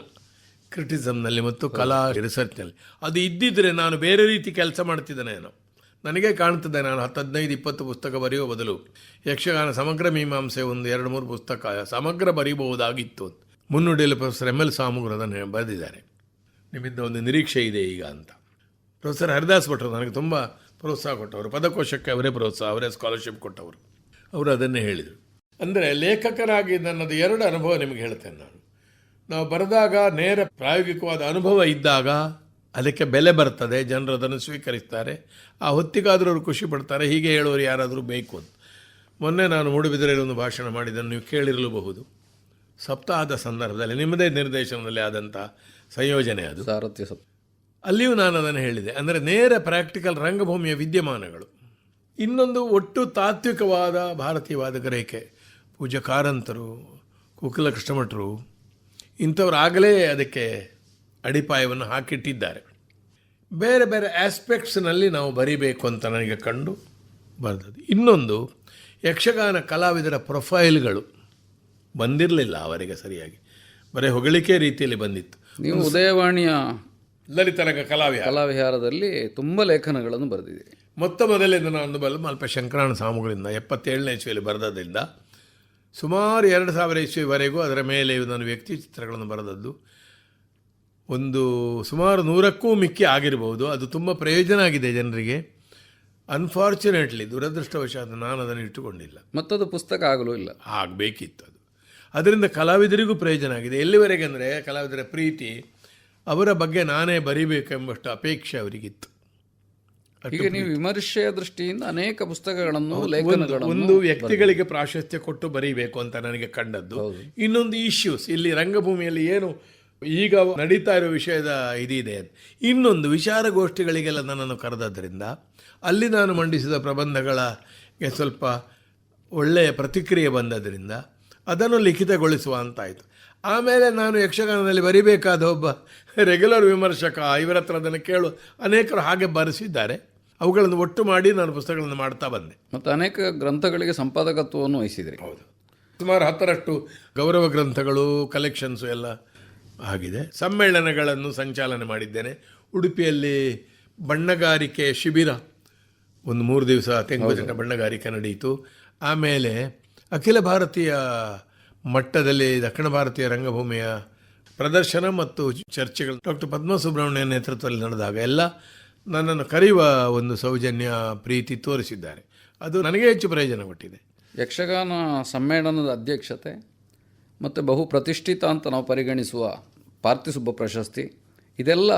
ಕ್ರಿಟಿಸಮ್ನಲ್ಲಿ ಮತ್ತು ಕಲಾ ರಿಸರ್ಚ್ನಲ್ಲಿ. ಅದು ಇದ್ದಿದ್ದರೆ ನಾನು ಬೇರೆ ರೀತಿ ಕೆಲಸ ಮಾಡ್ತಿದ್ದೇನೇನೋ. ನನಗೆ ಕಾಣುತ್ತದೆ ನಾನು ಹತ್ತು ಹದಿನೈದು ಇಪ್ಪತ್ತು ಪುಸ್ತಕ ಬರೆಯುವ ಬದಲು ಯಕ್ಷಗಾನ ಸಮಗ್ರ ಮೀಮಾಂಸೆ ಒಂದು ಎರಡು ಮೂರು ಪುಸ್ತಕ ಸಮಗ್ರ ಬರೀಬಹುದಾಗಿತ್ತು. ಮುನ್ನುಡಿಯಲ್ಲಿ ಪ್ರೊಫೆಸರ್ ಎಂ ಎಲ್ ಸಾಮುಗ್ರು ಅದನ್ನು ಬರೆದಿದ್ದಾರೆ. ನಿಮ್ಮಿಂದ ಒಂದು ನಿರೀಕ್ಷೆ ಇದೆ ಈಗ ಅಂತ. ಪ್ರೊಫೆಸರ್ ಹರಿದಾಸ್ ಭಟ್ರು ನನಗೆ ತುಂಬ ಪ್ರೋತ್ಸಾಹ ಕೊಟ್ಟವರು. ಪದಕೋಶಕ್ಕೆ ಅವರೇ ಪ್ರೋತ್ಸಾಹ, ಅವರೇ ಸ್ಕಾಲರ್ಶಿಪ್ ಕೊಟ್ಟವರು. ಅವರು ಅದನ್ನೇ ಹೇಳಿದರು. ಅಂದರೆ ಲೇಖಕರಾಗಿ ನನ್ನದು ಎರಡು ಅನುಭವ ನಿಮಗೆ ಹೇಳ್ತೇನೆ ನಾನು. ನಾವು ಬರೆದಾಗ ನೇರ ಪ್ರಾಯೋಗಿಕವಾದ ಅನುಭವ ಇದ್ದಾಗ ಅದಕ್ಕೆ ಬೆಲೆ ಬರ್ತದೆ ಜನರು ಅದನ್ನು ಸ್ವೀಕರಿಸ್ತಾರೆ. ಆ ಹೊತ್ತಿಗಾದರೂ ಅವರು ಖುಷಿ ಪಡ್ತಾರೆ. ಹೀಗೆ ಹೇಳುವರು ಯಾರಾದರೂ ಬೇಕು ಅಂತ. ಮೊನ್ನೆ ನಾನು ಮೂಡುಬಿದಿರೆಯಲ್ಲಿ ಒಂದು ಭಾಷಣ ಮಾಡಿದ್ದನ್ನು ನೀವು ಕೇಳಿರಲೂಬಹುದು. ಸಪ್ತಾಹದ ಸಂದರ್ಭದಲ್ಲಿ ನಿಮ್ಮದೇ ನಿರ್ದೇಶನದಲ್ಲಿ ಆದಂಥ ಸಂಯೋಜನೆ ಅದು. ಸಾರಥ್ಯ ಸಪ್ ಅಲ್ಲಿಯೂ ನಾನು ಅದನ್ನು ಹೇಳಿದೆ. ಅಂದರೆ ನೇರ ಪ್ರಾಕ್ಟಿಕಲ್ ರಂಗಭೂಮಿಯ ವಿದ್ಯಮಾನಗಳು. ಇನ್ನೊಂದು ಒಟ್ಟು ತಾತ್ವಿಕವಾದ ಭಾರತೀಯವಾದ ಗ್ರಹಿಕೆ ಪೂಜಾ ಕಾರಂತರು ಕುಕುಲ ಕೃಷ್ಣಮಠರು ಇಂಥವ್ರು ಆಗಲೇ ಅದಕ್ಕೆ ಅಡಿಪಾಯವನ್ನು ಹಾಕಿಟ್ಟಿದ್ದಾರೆ. ಬೇರೆ ಬೇರೆ ಆಸ್ಪೆಕ್ಟ್ಸ್ನಲ್ಲಿ ನಾವು ಬರಿಬೇಕು ಅಂತ ನನಗೆ ಕಂಡು ಬರ್ತದೆ. ಇನ್ನೊಂದು ಯಕ್ಷಗಾನ ಕಲಾವಿದರ ಪ್ರೊಫೈಲ್ಗಳು ಬಂದಿರಲಿಲ್ಲ ಅವರಿಗೆ ಸರಿಯಾಗಿ. ಬರೀ ಹೊಗಳಿಕೆ ರೀತಿಯಲ್ಲಿ ಬಂದಿತ್ತು. ನೀವು ಉದಯವಾಣಿಯ ಲಲಿತರಂಗ ಕಲಾವಿಹಾರ. ಕಲಾವಿಹಾರದಲ್ಲಿ ತುಂಬ ಲೇಖನಗಳನ್ನು ಬರೆದಿದೆ ಮೊತ್ತ ಮೊದಲಿಂದ ನಾನು ಬಲ್ಲ ಮಲ್ಪ ಶಂಕರಾಣ ಸಾಮುಗಳಿಂದ ಎಪ್ಪತ್ತೇಳನೇ ಇಸ್ವಿಯಲ್ಲಿ ಬರೆದದ್ರಿಂದ ಸುಮಾರು ಎರಡು ಸಾವಿರ ಇಸ್ವಿವರೆಗೂ ಅದರ ಮೇಲೆ ನಾನು ವ್ಯಕ್ತಿ ಚಿತ್ರಗಳನ್ನು ಬರೆದದ್ದು. ಒಂದು ಸುಮಾರು ನೂರಕ್ಕೂ ಮಿಕ್ಕಿ ಆಗಿರಬಹುದು ಅದು ತುಂಬ ಪ್ರಯೋಜನ ಆಗಿದೆ ಜನರಿಗೆ. ಅನ್ಫಾರ್ಚುನೇಟ್ಲಿ ದುರದೃಷ್ಟವಶಾತ್ ನಾನು ಅದನ್ನು ಇಟ್ಟುಕೊಂಡಿಲ್ಲ. ಮತ್ತದು ಪುಸ್ತಕ ಆಗಲೂ ಇಲ್ಲ. ಆಗಬೇಕಿತ್ತು ಅದು. ಅದರಿಂದ ಕಲಾವಿದರಿಗೂ ಪ್ರಯೋಜನ ಆಗಿದೆ. ಎಲ್ಲಿವರೆಗೆ ಅಂದರೆ ಕಲಾವಿದರ ಪ್ರೀತಿ ಅವರ ಬಗ್ಗೆ ನಾನೇ ಬರಿಬೇಕೆಂಬಷ್ಟು ಅಪೇಕ್ಷೆ ಅವರಿಗಿತ್ತು. ಈಗ ನೀವು ವಿಮರ್ಶೆಯ ದೃಷ್ಟಿಯಿಂದ ಅನೇಕ ಪುಸ್ತಕಗಳನ್ನು ಒಂದು ವ್ಯಕ್ತಿಗಳಿಗೆ ಪ್ರಾಶಸ್ತ್ಯ ಕೊಟ್ಟು ಬರೀಬೇಕು ಅಂತ ನನಗೆ ಕಂಡದ್ದು. ಇನ್ನೊಂದು ಇಶ್ಯೂಸ್ ಇಲ್ಲಿ ರಂಗಭೂಮಿಯಲ್ಲಿ ಏನು ಈಗ ನಡೀತಾ ಇರೋ ವಿಷಯದ ಇದಿದೆ ಇನ್ನೊಂದು ವಿಚಾರಗೋಷ್ಠಿಗಳಿಗೆಲ್ಲ ನನ್ನನ್ನು ಕರೆದದ್ರಿಂದ ಅಲ್ಲಿ ನಾನು ಮಂಡಿಸಿದ ಪ್ರಬಂಧಗಳಿಗೆ ಸ್ವಲ್ಪ ಒಳ್ಳೆಯ ಪ್ರತಿಕ್ರಿಯೆ ಬಂದದ್ರಿಂದ ಅದನ್ನು ಲಿಖಿತಗೊಳಿಸುವ ಅಂತಾಯಿತು. ಆಮೇಲೆ ನಾನು ಯಕ್ಷಗಾನದಲ್ಲಿ ಬರಿಬೇಕಾದ ಒಬ್ಬ ರೆಗ್ಯುಲರ್ ವಿಮರ್ಶಕ ಇವರ ಹತ್ರ ಅದನ್ನು ಕೇಳು ಅನೇಕರು ಹಾಗೆ ಬರೆಸಿದ್ದಾರೆ. ಅವುಗಳನ್ನು ಒಟ್ಟು ಮಾಡಿ ನಾನು ಪುಸ್ತಕಗಳನ್ನು ಮಾಡ್ತಾ ಬಂದೆ. ಮತ್ತು ಅನೇಕ ಗ್ರಂಥಗಳಿಗೆ ಸಂಪಾದಕತ್ವವನ್ನು ವಹಿಸಿದ್ರಿ. ಹೌದು. ಸುಮಾರು ಹತ್ತರಷ್ಟು ಗೌರವ ಗ್ರಂಥಗಳು ಕಲೆಕ್ಷನ್ಸು ಎಲ್ಲ ಆಗಿದೆ. ಸಮ್ಮೇಳನಗಳನ್ನು ಸಂಚಾಲನೆ ಮಾಡಿದ್ದೇನೆ. ಉಡುಪಿಯಲ್ಲಿ ಬಣ್ಣಗಾರಿಕೆ ಶಿಬಿರ. ಒಂದು ಮೂರು ದಿವಸ ತೆಂಗುಜನ ಬಣ್ಣಗಾರಿಕೆ ನಡೆಯಿತು. ಆಮೇಲೆ ಅಖಿಲ ಭಾರತೀಯ ಮಟ್ಟದಲ್ಲಿ ದಕ್ಷಿಣ ಭಾರತೀಯ ರಂಗಭೂಮಿಯ ಪ್ರದರ್ಶನ ಮತ್ತು ಚರ್ಚೆಗಳು. ಡಾಕ್ಟರ್ ಪದ್ಮ ಸುಬ್ರಹ್ಮಣ್ಯ ನೇತೃತ್ವದಲ್ಲಿ ನಡೆದಾಗ ಎಲ್ಲ ನನ್ನನ್ನು ಕರೆಯುವ ಒಂದು ಸೌಜನ್ಯ ಪ್ರೀತಿ ತೋರಿಸಿದ್ದಾರೆ. ಅದು ನನಗೆ ಹೆಚ್ಚು ಪ್ರಯೋಜನ ಕೊಟ್ಟಿದೆ. ಯಕ್ಷಗಾನ ಸಮ್ಮೇಳನದ ಅಧ್ಯಕ್ಷತೆ ಮತ್ತು ಬಹು ಪ್ರತಿಷ್ಠಿತ ಅಂತ ನಾವು ಪರಿಗಣಿಸುವ ಪಾರ್ಥಿಸುಬ್ಬ ಪ್ರಶಸ್ತಿ ಇದೆಲ್ಲ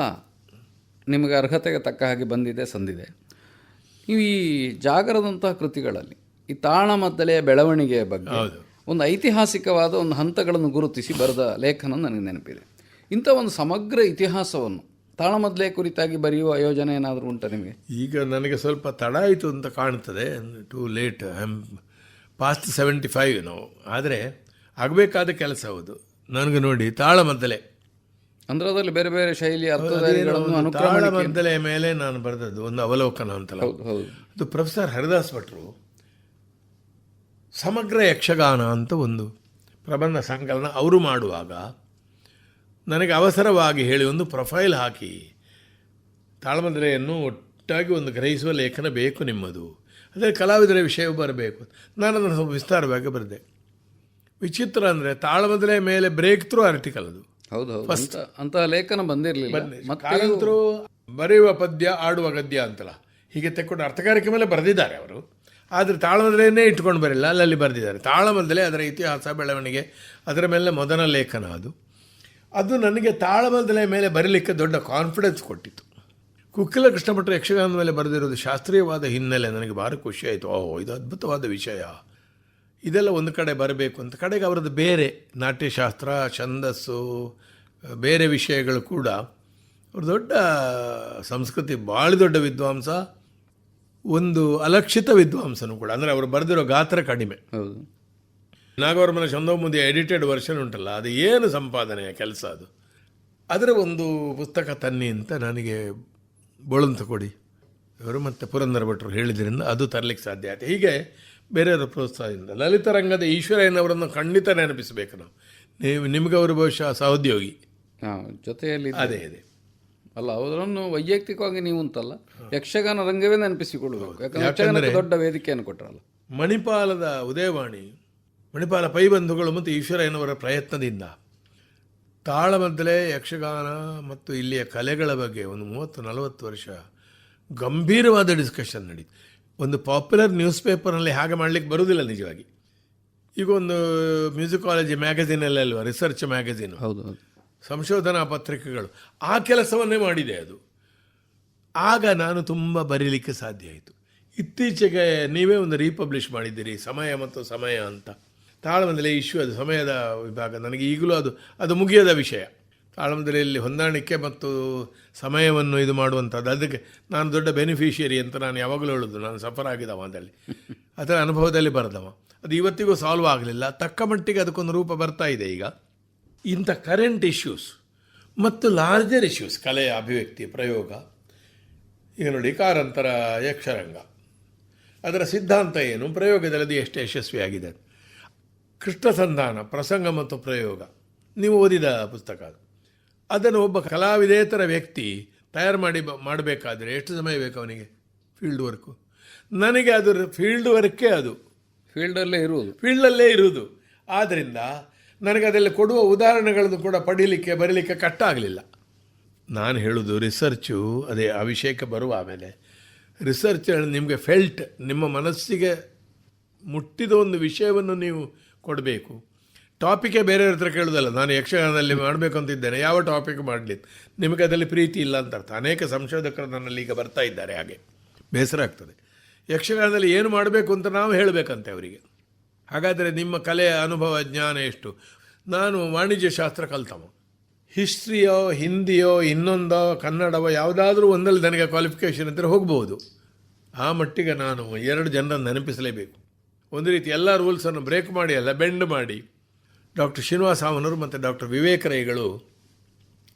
ನಿಮಗೆ ಅರ್ಹತೆಗೆ ತಕ್ಕ ಹಾಗೆ ಬಂದಿದೆ ಸಂದಿದೆ. ನೀವು ಈ ಜಾಗರದಂತಹ ಕೃತಿಗಳಲ್ಲಿ ಈ ತಾಳಮದ್ದಲೆಯ ಬೆಳವಣಿಗೆಯ ಬಗ್ಗೆ ಒಂದು ಐತಿಹಾಸಿಕವಾದ ಒಂದು ಹಂತಗಳನ್ನು ಗುರುತಿಸಿ ಬರೆದ ಲೇಖನ ನನಗೆ ನೆನಪಿದೆ. ಇಂಥ ಒಂದು ಸಮಗ್ರ ಇತಿಹಾಸವನ್ನು ತಾಳಮದ್ಲೆ ಕುರಿತಾಗಿ ಬರೆಯುವ ಯೋಜನೆ ಏನಾದರೂ ಉಂಟಾ ನಿಮಗೆ? ಈಗ ನನಗೆ ಸ್ವಲ್ಪ ತಡ ಆಯಿತು ಅಂತ ಕಾಣ್ತದೆ too late I am past seventy five ನಾವು. ಆದರೆ ಆಗಬೇಕಾದ ಕೆಲಸ ಹೌದು. ನನಗೆ ನೋಡಿ ತಾಳಮದ್ದಲೆ. ಅಂದ್ರೆ ಅದರಲ್ಲಿ ಬೇರೆ ಬೇರೆ ಶೈಲಿ ಅರ್ಥಧಾರಿಗಳನ್ನು ತಾಳಮದ್ದಲೆಯ ತಾಳಮದ್ದಲೆ ಮೇಲೆ ನಾನು ಬರೆದದ್ದು ಒಂದು ಅವಲೋಕನ ಅಂತಲ್ಲ ಹೌದು ಹೌದು. ಅದು ಪ್ರೊಫೆಸರ್ ಹರಿದಾಸ್ ಭಟ್ರು ಸಮಗ್ರ ಯಕ್ಷಗಾನ ಅಂತ ಒಂದು ಪ್ರಬಂಧ ಸಂಕಲನ ಅವರು ಮಾಡುವಾಗ ನನಗೆ ಅವಸರವಾಗಿ ಹೇಳಿ ಒಂದು ಪ್ರೊಫೈಲ್ ಹಾಕಿ ತಾಳಮದ್ರೆಯನ್ನು ಒಟ್ಟಾಗಿ ಒಂದು ಗ್ರಹಿಸುವ ಲೇಖನ ಬೇಕು ನಿಮ್ಮದು. ಅದೇ ಕಲಾವಿದರ ವಿಷಯ ಬರಬೇಕು. ನಾನು ಅದನ್ನು ಸ್ವಲ್ಪ ವಿಸ್ತಾರವಾಗಿ ಬರೆದೆ. ವಿಚಿತ್ರ ಅಂದರೆ ತಾಳಮದಲೆ ಮೇಲೆ ಬ್ರೇಕ್ ಥ್ರೂ ಆರ್ಟಿಕಲ್ ಅದು. ಹೌದು ಹೌದು. ಅಂತ ಲೇಖನ ಬಂದಿರಲಿಲ್ಲ. ಮತ್ತೆ ಬರೆಯುವ ಪದ್ಯ ಆಡುವ ಗದ್ಯ ಅಂತಲ್ಲ. ಹೀಗೆ ತೆಕ್ಕೊಂಡು ಅರ್ಥಕಾರಿಕೆ ಮೇಲೆ ಬರೆದಿದ್ದಾರೆ ಅವರು. ಆದರೆ ತಾಳಮದಲೆಯನ್ನೇ ಇಟ್ಕೊಂಡು ಬರಲಿಲ್ಲ. ಅಲ್ಲಲ್ಲಿ ಬರೆದಿದ್ದಾರೆ. ತಾಳಮದಲೆ ಅದರ ಇತಿಹಾಸ ಬೆಳವಣಿಗೆ ಅದರ ಮೇಲೆ ಮೊದಲ ಲೇಖನ ಅದು. ಅದು ನನಗೆ ತಾಳಮದಲೆ ಮೇಲೆ ಬರೀಲಿಕ್ಕೆ ದೊಡ್ಡ ಕಾನ್ಫಿಡೆನ್ಸ್ ಕೊಟ್ಟಿತ್ತು. ಕುಕ್ಕಿಲ ಕೃಷ್ಣಮಠ ಯಕ್ಷಗಾನದ ಮೇಲೆ ಬರೆದಿರೋದು ಶಾಸ್ತ್ರೀಯವಾದ ಹಿನ್ನೆಲೆ ನನಗೆ ಭಾರಿ ಖುಷಿಯಾಯಿತು ಓಹೋ ಇದು ಅದ್ಭುತವಾದ ವಿಷಯ. ಇದೆಲ್ಲ ಒಂದು ಕಡೆ ಬರಬೇಕು ಅಂತ. ಕಡೆಗೆ ಅವರದ್ದು ಬೇರೆ ನಾಟ್ಯಶಾಸ್ತ್ರ ಛಂದಸ್ಸು ಬೇರೆ ವಿಷಯಗಳು ಕೂಡ. ಅವರು ದೊಡ್ಡ ಸಂಸ್ಕೃತಿ ಭಾಳ ದೊಡ್ಡ ವಿದ್ವಾಂಸ ಒಂದು ಅಲಕ್ಷಿತ ವಿದ್ವಾಂಸನು ಕೂಡ. ಅಂದರೆ ಅವರು ಬರೆದಿರೋ ಗಾತ್ರ ಕಡಿಮೆ. ಹೌದು. ನಾಗವರ್ಮನ ಚಂದೋಮುದಿ ಎಡಿಟೆಡ್ ವರ್ಷನ್ ಉಂಟಲ್ಲ ಅದು ಏನು ಸಂಪಾದನೆಯ ಕೆಲಸ ಅದು? ಅದರ ಒಂದು ಪುಸ್ತಕ ತನ್ನಿ ಅಂತ ನನಗೆ ಬೋಳಂತ ಕೊಡಿ. ಇವರು ಮತ್ತು ಪುರಂದರ ಭಟ್ರು ಹೇಳಿದ್ರಿಂದ ಅದು ತರಲಿಕ್ಕೆ ಸಾಧ್ಯ ಆಯಿತು. ಹೀಗೆ ಬೇರೆಯವರ ಪ್ರೋತ್ಸಾಹದಿಂದ. ಲಲಿತ ರಂಗದ ಈಶ್ವರಯ್ಯನವರನ್ನು ಖಂಡಿತ ನೆನಪಿಸಬೇಕು ನಾವು. ನೀವು ನಿಮಗೆ ಅವರು ಬಹುಶಃ ಸಹೋದ್ಯೋಗಿ. ಹಾ ಜೊತೆಯಲ್ಲಿ ಅದೇ ಅದೇ. ಅಲ್ಲ ಅವರನ್ನು ವೈಯಕ್ತಿಕವಾಗಿ ನೀವು ಅಂತಲ್ಲ ಯಕ್ಷಗಾನ ರಂಗವೇ ನೆನಪಿಸಿಕೊಳ್ಳಬೇಕು. ಯಾಕಂದ್ರೆ ದೊಡ್ಡ ವೇದಿಕೆಯನ್ನು ಕೊಟ್ಟರಲ್ಲ ಮಣಿಪಾಲದ ಉದಯವಾಣಿ ಮಣಿಪಾಲ ಪೈಬಂಧುಗಳು ಮತ್ತು ಈಶ್ವರಯ್ಯನವರ ಪ್ರಯತ್ನದಿಂದ ತಾಳಮದ್ದಲೆ ಯಕ್ಷಗಾನ ಮತ್ತು ಇಲ್ಲಿಯ ಕಲೆಗಳ ಬಗ್ಗೆ ಒಂದು ಮೂವತ್ತು ನಲವತ್ತು ವರ್ಷ ಗಂಭೀರವಾದ ಡಿಸ್ಕಷನ್ ನಡೀತು. ಒಂದು ಪಾಪ್ಯುಲರ್ ನ್ಯೂಸ್ ಪೇಪರ್ನಲ್ಲಿ ಹಾಗೆ ಮಾಡಲಿಕ್ಕೆ ಬರುವುದಿಲ್ಲ ನಿಜವಾಗಿ. ಈಗ ಒಂದು ಮ್ಯೂಸಿಕಾಲಜಿ ಮ್ಯಾಗಝೀನಲ್ಲಿ ಅಲ್ವಾ ರಿಸರ್ಚ್ ಮ್ಯಾಗಝೀನು ಹೌದು ಹೌದು. ಸಂಶೋಧನಾ ಪತ್ರಿಕೆಗಳು. ಆ ಕೆಲಸವನ್ನೇ ಮಾಡಿದೆ ಅದು. ಆಗ ನಾನು ತುಂಬ ಬರೀಲಿಕ್ಕೆ ಸಾಧ್ಯ ಆಯಿತು. ಇತ್ತೀಚೆಗೆ ನೀವೇ ಒಂದು ರೀಪಬ್ಲಿಷ್ ಮಾಡಿದ್ದೀರಿ ಸಮಯ ಮತ್ತು ಸಮಯ ಅಂತ. ತಾಳಮಂದಲೆ ಇಶ್ಯೂ ಅದು ಸಮಯದ ವಿಭಾಗ. ನನಗೆ ಈಗಲೂ ಅದು ಅದು ಮುಗಿಯದ ವಿಷಯ. ತಾಳಮಂದಲೆಯಲ್ಲಿ ಹೊಂದಾಣಿಕೆ ಮತ್ತು ಸಮಯವನ್ನು ಇದು ಮಾಡುವಂಥದ್ದು. ಅದಕ್ಕೆ ನಾನು ದೊಡ್ಡ ಬೆನಿಫಿಷಿಯರಿ ಅಂತ ನಾನು ಯಾವಾಗಲೂ ಹೇಳೋದು. ನಾನು ಸಫರ್ ಆಗಿದ್ದವ ಅದರಲ್ಲಿ. ಅದರ ಅನುಭವದಲ್ಲಿ ಬರೆದವ. ಅದು ಇವತ್ತಿಗೂ ಸಾಲ್ವ್ ಆಗಲಿಲ್ಲ. ತಕ್ಕ ಮಟ್ಟಿಗೆ ಅದಕ್ಕೊಂದು ರೂಪ ಬರ್ತಾ ಇದೆ ಈಗ. ಇಂಥ ಕರೆಂಟ್ ಇಶ್ಯೂಸ್ ಮತ್ತು ಲಾರ್ಜರ್ ಇಶ್ಯೂಸ್ ಕಲೆಯ ಅಭಿವ್ಯಕ್ತಿ, ಪ್ರಯೋಗ. ಈಗ ನೋಡಿ, ಕಾರಂತರ ಯಕ್ಷರಂಗ. ಅದರ ಸಿದ್ಧಾಂತ ಏನು? ಪ್ರಯೋಗದಲ್ಲಿ ಅದು ಎಷ್ಟು ಯಶಸ್ವಿಯಾಗಿದೆ. ಕೃಷ್ಣ ಸಂಧಾನ, ಪ್ರಸಂಗ ಮತ್ತು ಪ್ರಯೋಗ. ನೀವು ಓದಿದ ಪುಸ್ತಕ ಅದು. ಅದನ್ನು ಒಬ್ಬ ಕಲಾವಿದೇತರ ವ್ಯಕ್ತಿ ತಯಾರು ಮಾಡಿ ಬ- ಮಾಡಬೇಕಾದ್ರೆ ಎಷ್ಟು ಸಮಯ ಬೇಕು ಅವನಿಗೆ? ಫೀಲ್ಡ್ ವರ್ಕು ನನಗೆ ಅದು ಫೀಲ್ಡ್ ವರ್ಕೇ ಅದು. ಫೀಲ್ಡಲ್ಲೇ ಇರುವುದು. ಫೀಲ್ಡಲ್ಲೇ ಇರುವುದು. ಆದ್ದರಿಂದ ನನಗೆ ಅದರಲ್ಲಿ ಕೊಡುವ ಉದಾಹರಣೆಗಳನ್ನು ಕೂಡ ಪಡೀಲಿಕ್ಕೆ ಬರೀಲಿಕ್ಕೆ ಕಷ್ಟ ಆಗಲಿಲ್ಲ. ನಾನು ಹೇಳೋದು ರಿಸರ್ಚು ಅದೇ ಅಭಿಷೇಕ ಬರುವ ಆಮೇಲೆ ರಿಸರ್ಚ್ ನಿಮಗೆ ಫೆಲ್ಟ್ ನಿಮ್ಮ ಮನಸ್ಸಿಗೆ ಮುಟ್ಟಿದ ಒಂದು ವಿಷಯವನ್ನು ನೀವು ಕೊಡಬೇಕು. ಟಾಪಿಕೇ ಬೇರೆ ಹತ್ರ ಕೇಳೋದಲ್ಲ. ನಾನು ಯಕ್ಷಗಾನದಲ್ಲಿ ಮಾಡಬೇಕು ಅಂತಿದ್ದೇನೆ ಯಾವ ಟಾಪಿಕ್ ಮಾಡಲಿ? ನಿಮಗೆ ಅದರಲ್ಲಿ ಪ್ರೀತಿ ಇಲ್ಲ ಅಂತ ಅರ್ಥ. ಅನೇಕ ಸಂಶೋಧಕರು ನನ್ನಲ್ಲಿ ಈಗ ಬರ್ತಾ ಇದ್ದಾರೆ ಹಾಗೆ. ಬೇಸರ ಆಗ್ತದೆ. ಯಕ್ಷಗಾನದಲ್ಲಿ ಏನು ಮಾಡಬೇಕು ಅಂತ ನಾವು ಹೇಳಬೇಕಂತೆ ಅವರಿಗೆ. ಹಾಗಾದರೆ ನಿಮ್ಮ ಕಲೆಯ ಅನುಭವ, ಜ್ಞಾನ ಎಷ್ಟು? ನಾನು ವಾಣಿಜ್ಯ ಶಾಸ್ತ್ರ ಕಲ್ತವ. ಹಿಸ್ಟ್ರಿಯೋ, ಹಿಂದಿಯೋ, ಇನ್ನೊಂದೋ, ಕನ್ನಡವೋ, ಯಾವುದಾದ್ರೂ ಒಂದಲ್ಲಿ ನನಗೆ ಕ್ವಾಲಿಫಿಕೇಷನ್ ಅಂತ ಹೋಗ್ಬೋದು. ಆ ಮಟ್ಟಿಗೆ ನಾನು ಎರಡು ಜನರನ್ನು ನೆನಪಿಸಲೇಬೇಕು. ಒಂದು ರೀತಿ ಎಲ್ಲ ರೂಲ್ಸನ್ನು ಬ್ರೇಕ್ ಮಾಡಿ ಅಲ್ಲ ಬೆಂಡ್ ಮಾಡಿ. ಡಾಕ್ಟರ್ ಶ್ರೀನಿವಾಸ ಅವನರು ಮತ್ತು ಡಾಕ್ಟರ್ ವಿವೇಕ ರೈಗಳು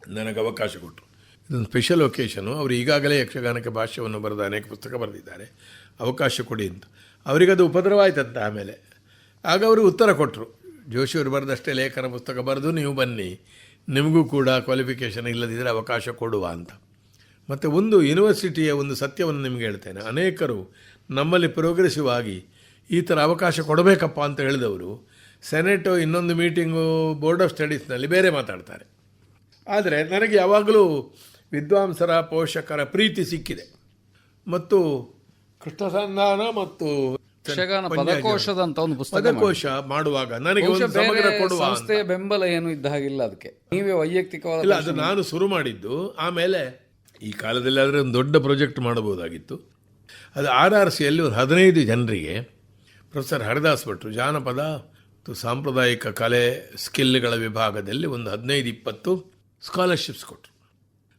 ನನಗೆ ಅವಕಾಶ ಕೊಟ್ಟರು. ಇದೊಂದು ಸ್ಪೆಷಲ್ ಒಕೇಶನು ಅವರು ಈಗಾಗಲೇ ಯಕ್ಷಗಾನಕ್ಕೆ ಭಾಷ್ಯವನ್ನು ಬರೆದ ಅನೇಕ ಪುಸ್ತಕ ಬರೆದಿದ್ದಾರೆ. ಅವಕಾಶ ಕೊಡಿ ಅಂತ. ಅವರಿಗದು ಉಪದ್ರವ ಆಯ್ತಂತೆ ಆಮೇಲೆ. ಆಗ ಅವರು ಉತ್ತರ ಕೊಟ್ಟರು. ಜೋಶಿಯವರು ಬರೆದಷ್ಟೇ ಲೇಖನ ಪುಸ್ತಕ ಬರೆದು ನೀವು ಬನ್ನಿ. ನಿಮಗೂ ಕೂಡ ಕ್ವಾಲಿಫಿಕೇಷನ್ ಇಲ್ಲದಿದ್ದರೆ ಅವಕಾಶ ಕೊಡುವ ಅಂತ. ಮತ್ತು ಒಂದು ಯೂನಿವರ್ಸಿಟಿಯ ಒಂದು ಸತ್ಯವನ್ನು ನಿಮಗೆ ಹೇಳ್ತೇನೆ. ಅನೇಕರು ನಮ್ಮಲ್ಲಿ ಪ್ರೋಗ್ರೆಸಿವ್ ಆಗಿ ಈ ಥರ ಅವಕಾಶ ಕೊಡಬೇಕಪ್ಪ ಅಂತ ಹೇಳಿದವರು. ಸೆನೆಟು ಇನ್ನೊಂದು ಮೀಟಿಂಗು ಬೋರ್ಡ್ ಆಫ್ ಸ್ಟಡೀಸ್ನಲ್ಲಿ ಬೇರೆ ಮಾತಾಡ್ತಾರೆ. ಆದರೆ ನನಗೆ ಯಾವಾಗಲೂ ವಿದ್ವಾಂಸರ ಪೋಷಕರ ಪ್ರೀತಿ ಸಿಕ್ಕಿದೆ. ಮತ್ತು ಕೃಷ್ಣಸಂಧಾನ ಮತ್ತು ಪದಕೋಶದಂತ ಒಂದು ಪುಸ್ತಕ ಮಾಡುವಾಗ ನನಗೆ ಒಂದು ಸಮಗ್ರ ಕೊಡುವ ಅಂತ. ಬೆಂಬಲ ಏನು ಇದ್ದ ಹಾಗಿಲ್ಲ ಅದಕ್ಕೆ. ನೀವೇ ವೈಯಕ್ತಿಕವಾದ ಇಲ್ಲ ಅದು ನಾನು ಶುರು ಮಾಡಿದ್ದು. ಆಮೇಲೆ ಈ ಕಾಲದಲ್ಲಿ ಆದರೆ ಒಂದು ದೊಡ್ಡ ಪ್ರಾಜೆಕ್ಟ್ ಮಾಡಬಹುದಾಗಿತ್ತು. ಅದು ಆರ್ ಆರ್ ಸಿಯಲ್ಲಿ ಒಂದು ಹದಿನೈದು ಜನರಿಗೆ ಪ್ರೊಫೆಸರ್ ಹರಿದಾಸ್ ಭಟ್ರು ಜಾನಪದ ಮತ್ತು ಸಾಂಪ್ರದಾಯಿಕ ಕಲೆ ಸ್ಕಿಲ್ಗಳ ವಿಭಾಗದಲ್ಲಿ ಒಂದು ಹದಿನೈದು ಇಪ್ಪತ್ತು ಸ್ಕಾಲರ್ಶಿಪ್ಸ್ ಕೊಟ್ಟರು.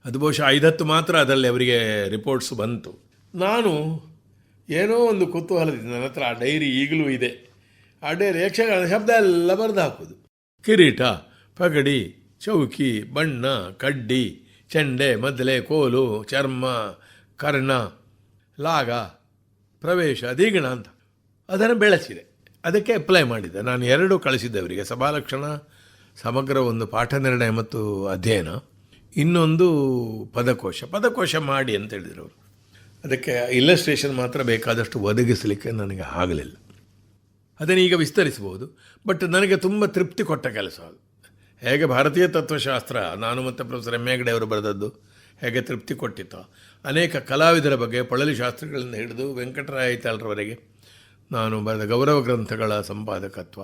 ಅದು ಬಹುಶಃ ಐದತ್ತು ಮಾತ್ರ ಅದರಲ್ಲಿ ಅವರಿಗೆ ರಿಪೋರ್ಟ್ಸ್ ಬಂತು. ನಾನು ಏನೋ ಒಂದು ಕುತೂಹಲದಿಂದ ನನ್ನ ಹತ್ರ ಆ ಡೈರಿ ಈಗಲೂ ಇದೆ. ಆ ಡೈರಿ ಯಕ್ಷಗಾನ ಶಬ್ದ ಎಲ್ಲ ಬರೆದು ಹಾಕೋದು ಕಿರೀಟ, ಪಗಡಿ, ಚೌಕಿ, ಬಣ್ಣ, ಕಡ್ಡಿ, ಚೆಂಡೆ ಮದ್ದಲೆ ಕೋಲು, ಚರ್ಮ, ಕರ್ಣ, ಲಾಗ, ಪ್ರವೇಶ ದೀಗಣ ಅಂತ. ಅದನ್ನು ಬೆಳೆಸಿದೆ. ಅದಕ್ಕೆ ಅಪ್ಲೈ ಮಾಡಿದೆ ನಾನು ಎರಡು ಕಳಿಸಿದ್ದೆ ಅವರಿಗೆ. ಸಭಾಲಕ್ಷಣ ಸಮಗ್ರ ಒಂದು ಪಾಠ ನಿರ್ಣಯ ಮತ್ತು ಅಧ್ಯಯನ. ಇನ್ನೊಂದು ಪದಕೋಶ. ಪದಕೋಶ ಮಾಡಿ ಅಂತ ಹೇಳಿದರು ಅವರು. ಅದಕ್ಕೆ ಇಲ್ಲಸ್ಟ್ರೇಷನ್ ಮಾತ್ರ ಬೇಕಾದಷ್ಟು ಒದಗಿಸಲಿಕ್ಕೆ ನನಗೆ ಆಗಲಿಲ್ಲ. ಅದನ್ನು ಈಗ ವಿಸ್ತರಿಸಬಹುದು. ಬಟ್ ನನಗೆ ತುಂಬ ತೃಪ್ತಿ ಕೊಟ್ಟ ಕೆಲಸ ಅದು. ಹೇಗೆ ಭಾರತೀಯ ತತ್ವಶಾಸ್ತ್ರ, ನಾನು ಮತ್ತು ಪ್ರೊಫೆಸರ್ ಎಂ ಅವರು ಬರೆದದ್ದು ಹೇಗೆ ತೃಪ್ತಿ ಕೊಟ್ಟಿತ್ತು. ಅನೇಕ ಕಲಾವಿದರ ಬಗ್ಗೆ ಪಳಲಿ ಶಾಸ್ತ್ರಗಳಿಂದ ಹಿಡಿದು ವೆಂಕಟರಾಯ ಐತಾಳ್ರವರೆಗೆ ನಾನು ಬರೆದ ಗೌರವ ಗ್ರಂಥಗಳ ಸಂಪಾದಕತ್ವ.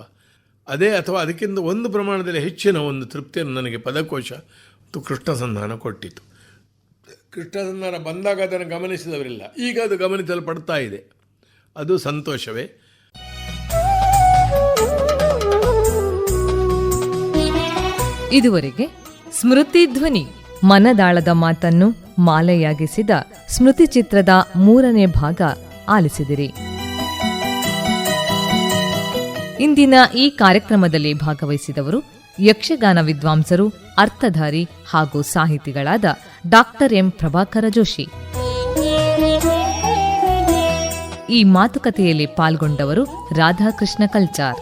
ಅದೇ ಅಥವಾ ಅದಕ್ಕಿಂತ ಒಂದು ಪ್ರಮಾಣದಲ್ಲಿ ಹೆಚ್ಚಿನ ಒಂದು ತೃಪ್ತಿಯನ್ನು ನನಗೆ ಪದಕೋಶ ಮತ್ತು ಕೃಷ್ಣ ಸಂಧಾನ ಕೊಟ್ಟಿತು. ಕೃಷ್ಣ ಸಂಧಾನ ಬಂದಾಗ ಅದನ್ನು ಗಮನಿಸಿದವರಿಲ್ಲ. ಈಗ ಅದು ಗಮನಿಸಲ್ಪಡ್ತಾ ಇದೆ. ಅದು ಸಂತೋಷವೇ. ಇದುವರೆಗೆ ಸ್ಮೃತಿ ಧ್ವನಿ ಮನದಾಳದ ಮಾತನ್ನು ಮಾಲೆಯಾಗಿಸಿದ ಸ್ಮೃತಿ ಚಿತ್ರದ ಮೂರನೇ ಭಾಗ ಆಲಿಸಿದಿರಿ. ಇಂದಿನ ಈ ಕಾರ್ಯಕ್ರಮದಲ್ಲಿ ಭಾಗವಹಿಸಿದವರು ಯಕ್ಷಗಾನ ವಿದ್ವಾಂಸರು, ಅರ್ಥಧಾರಿ ಹಾಗೂ ಸಾಹಿತಿಗಳಾದ ಡಾಕ್ಟರ್ ಎಂ ಪ್ರಭಾಕರ ಜೋಶಿ. ಈ ಮಾತುಕತೆಯಲ್ಲಿ ಪಾಲ್ಗೊಂಡವರು ರಾಧಾಕೃಷ್ಣ ಕಲ್ಚಾರ್.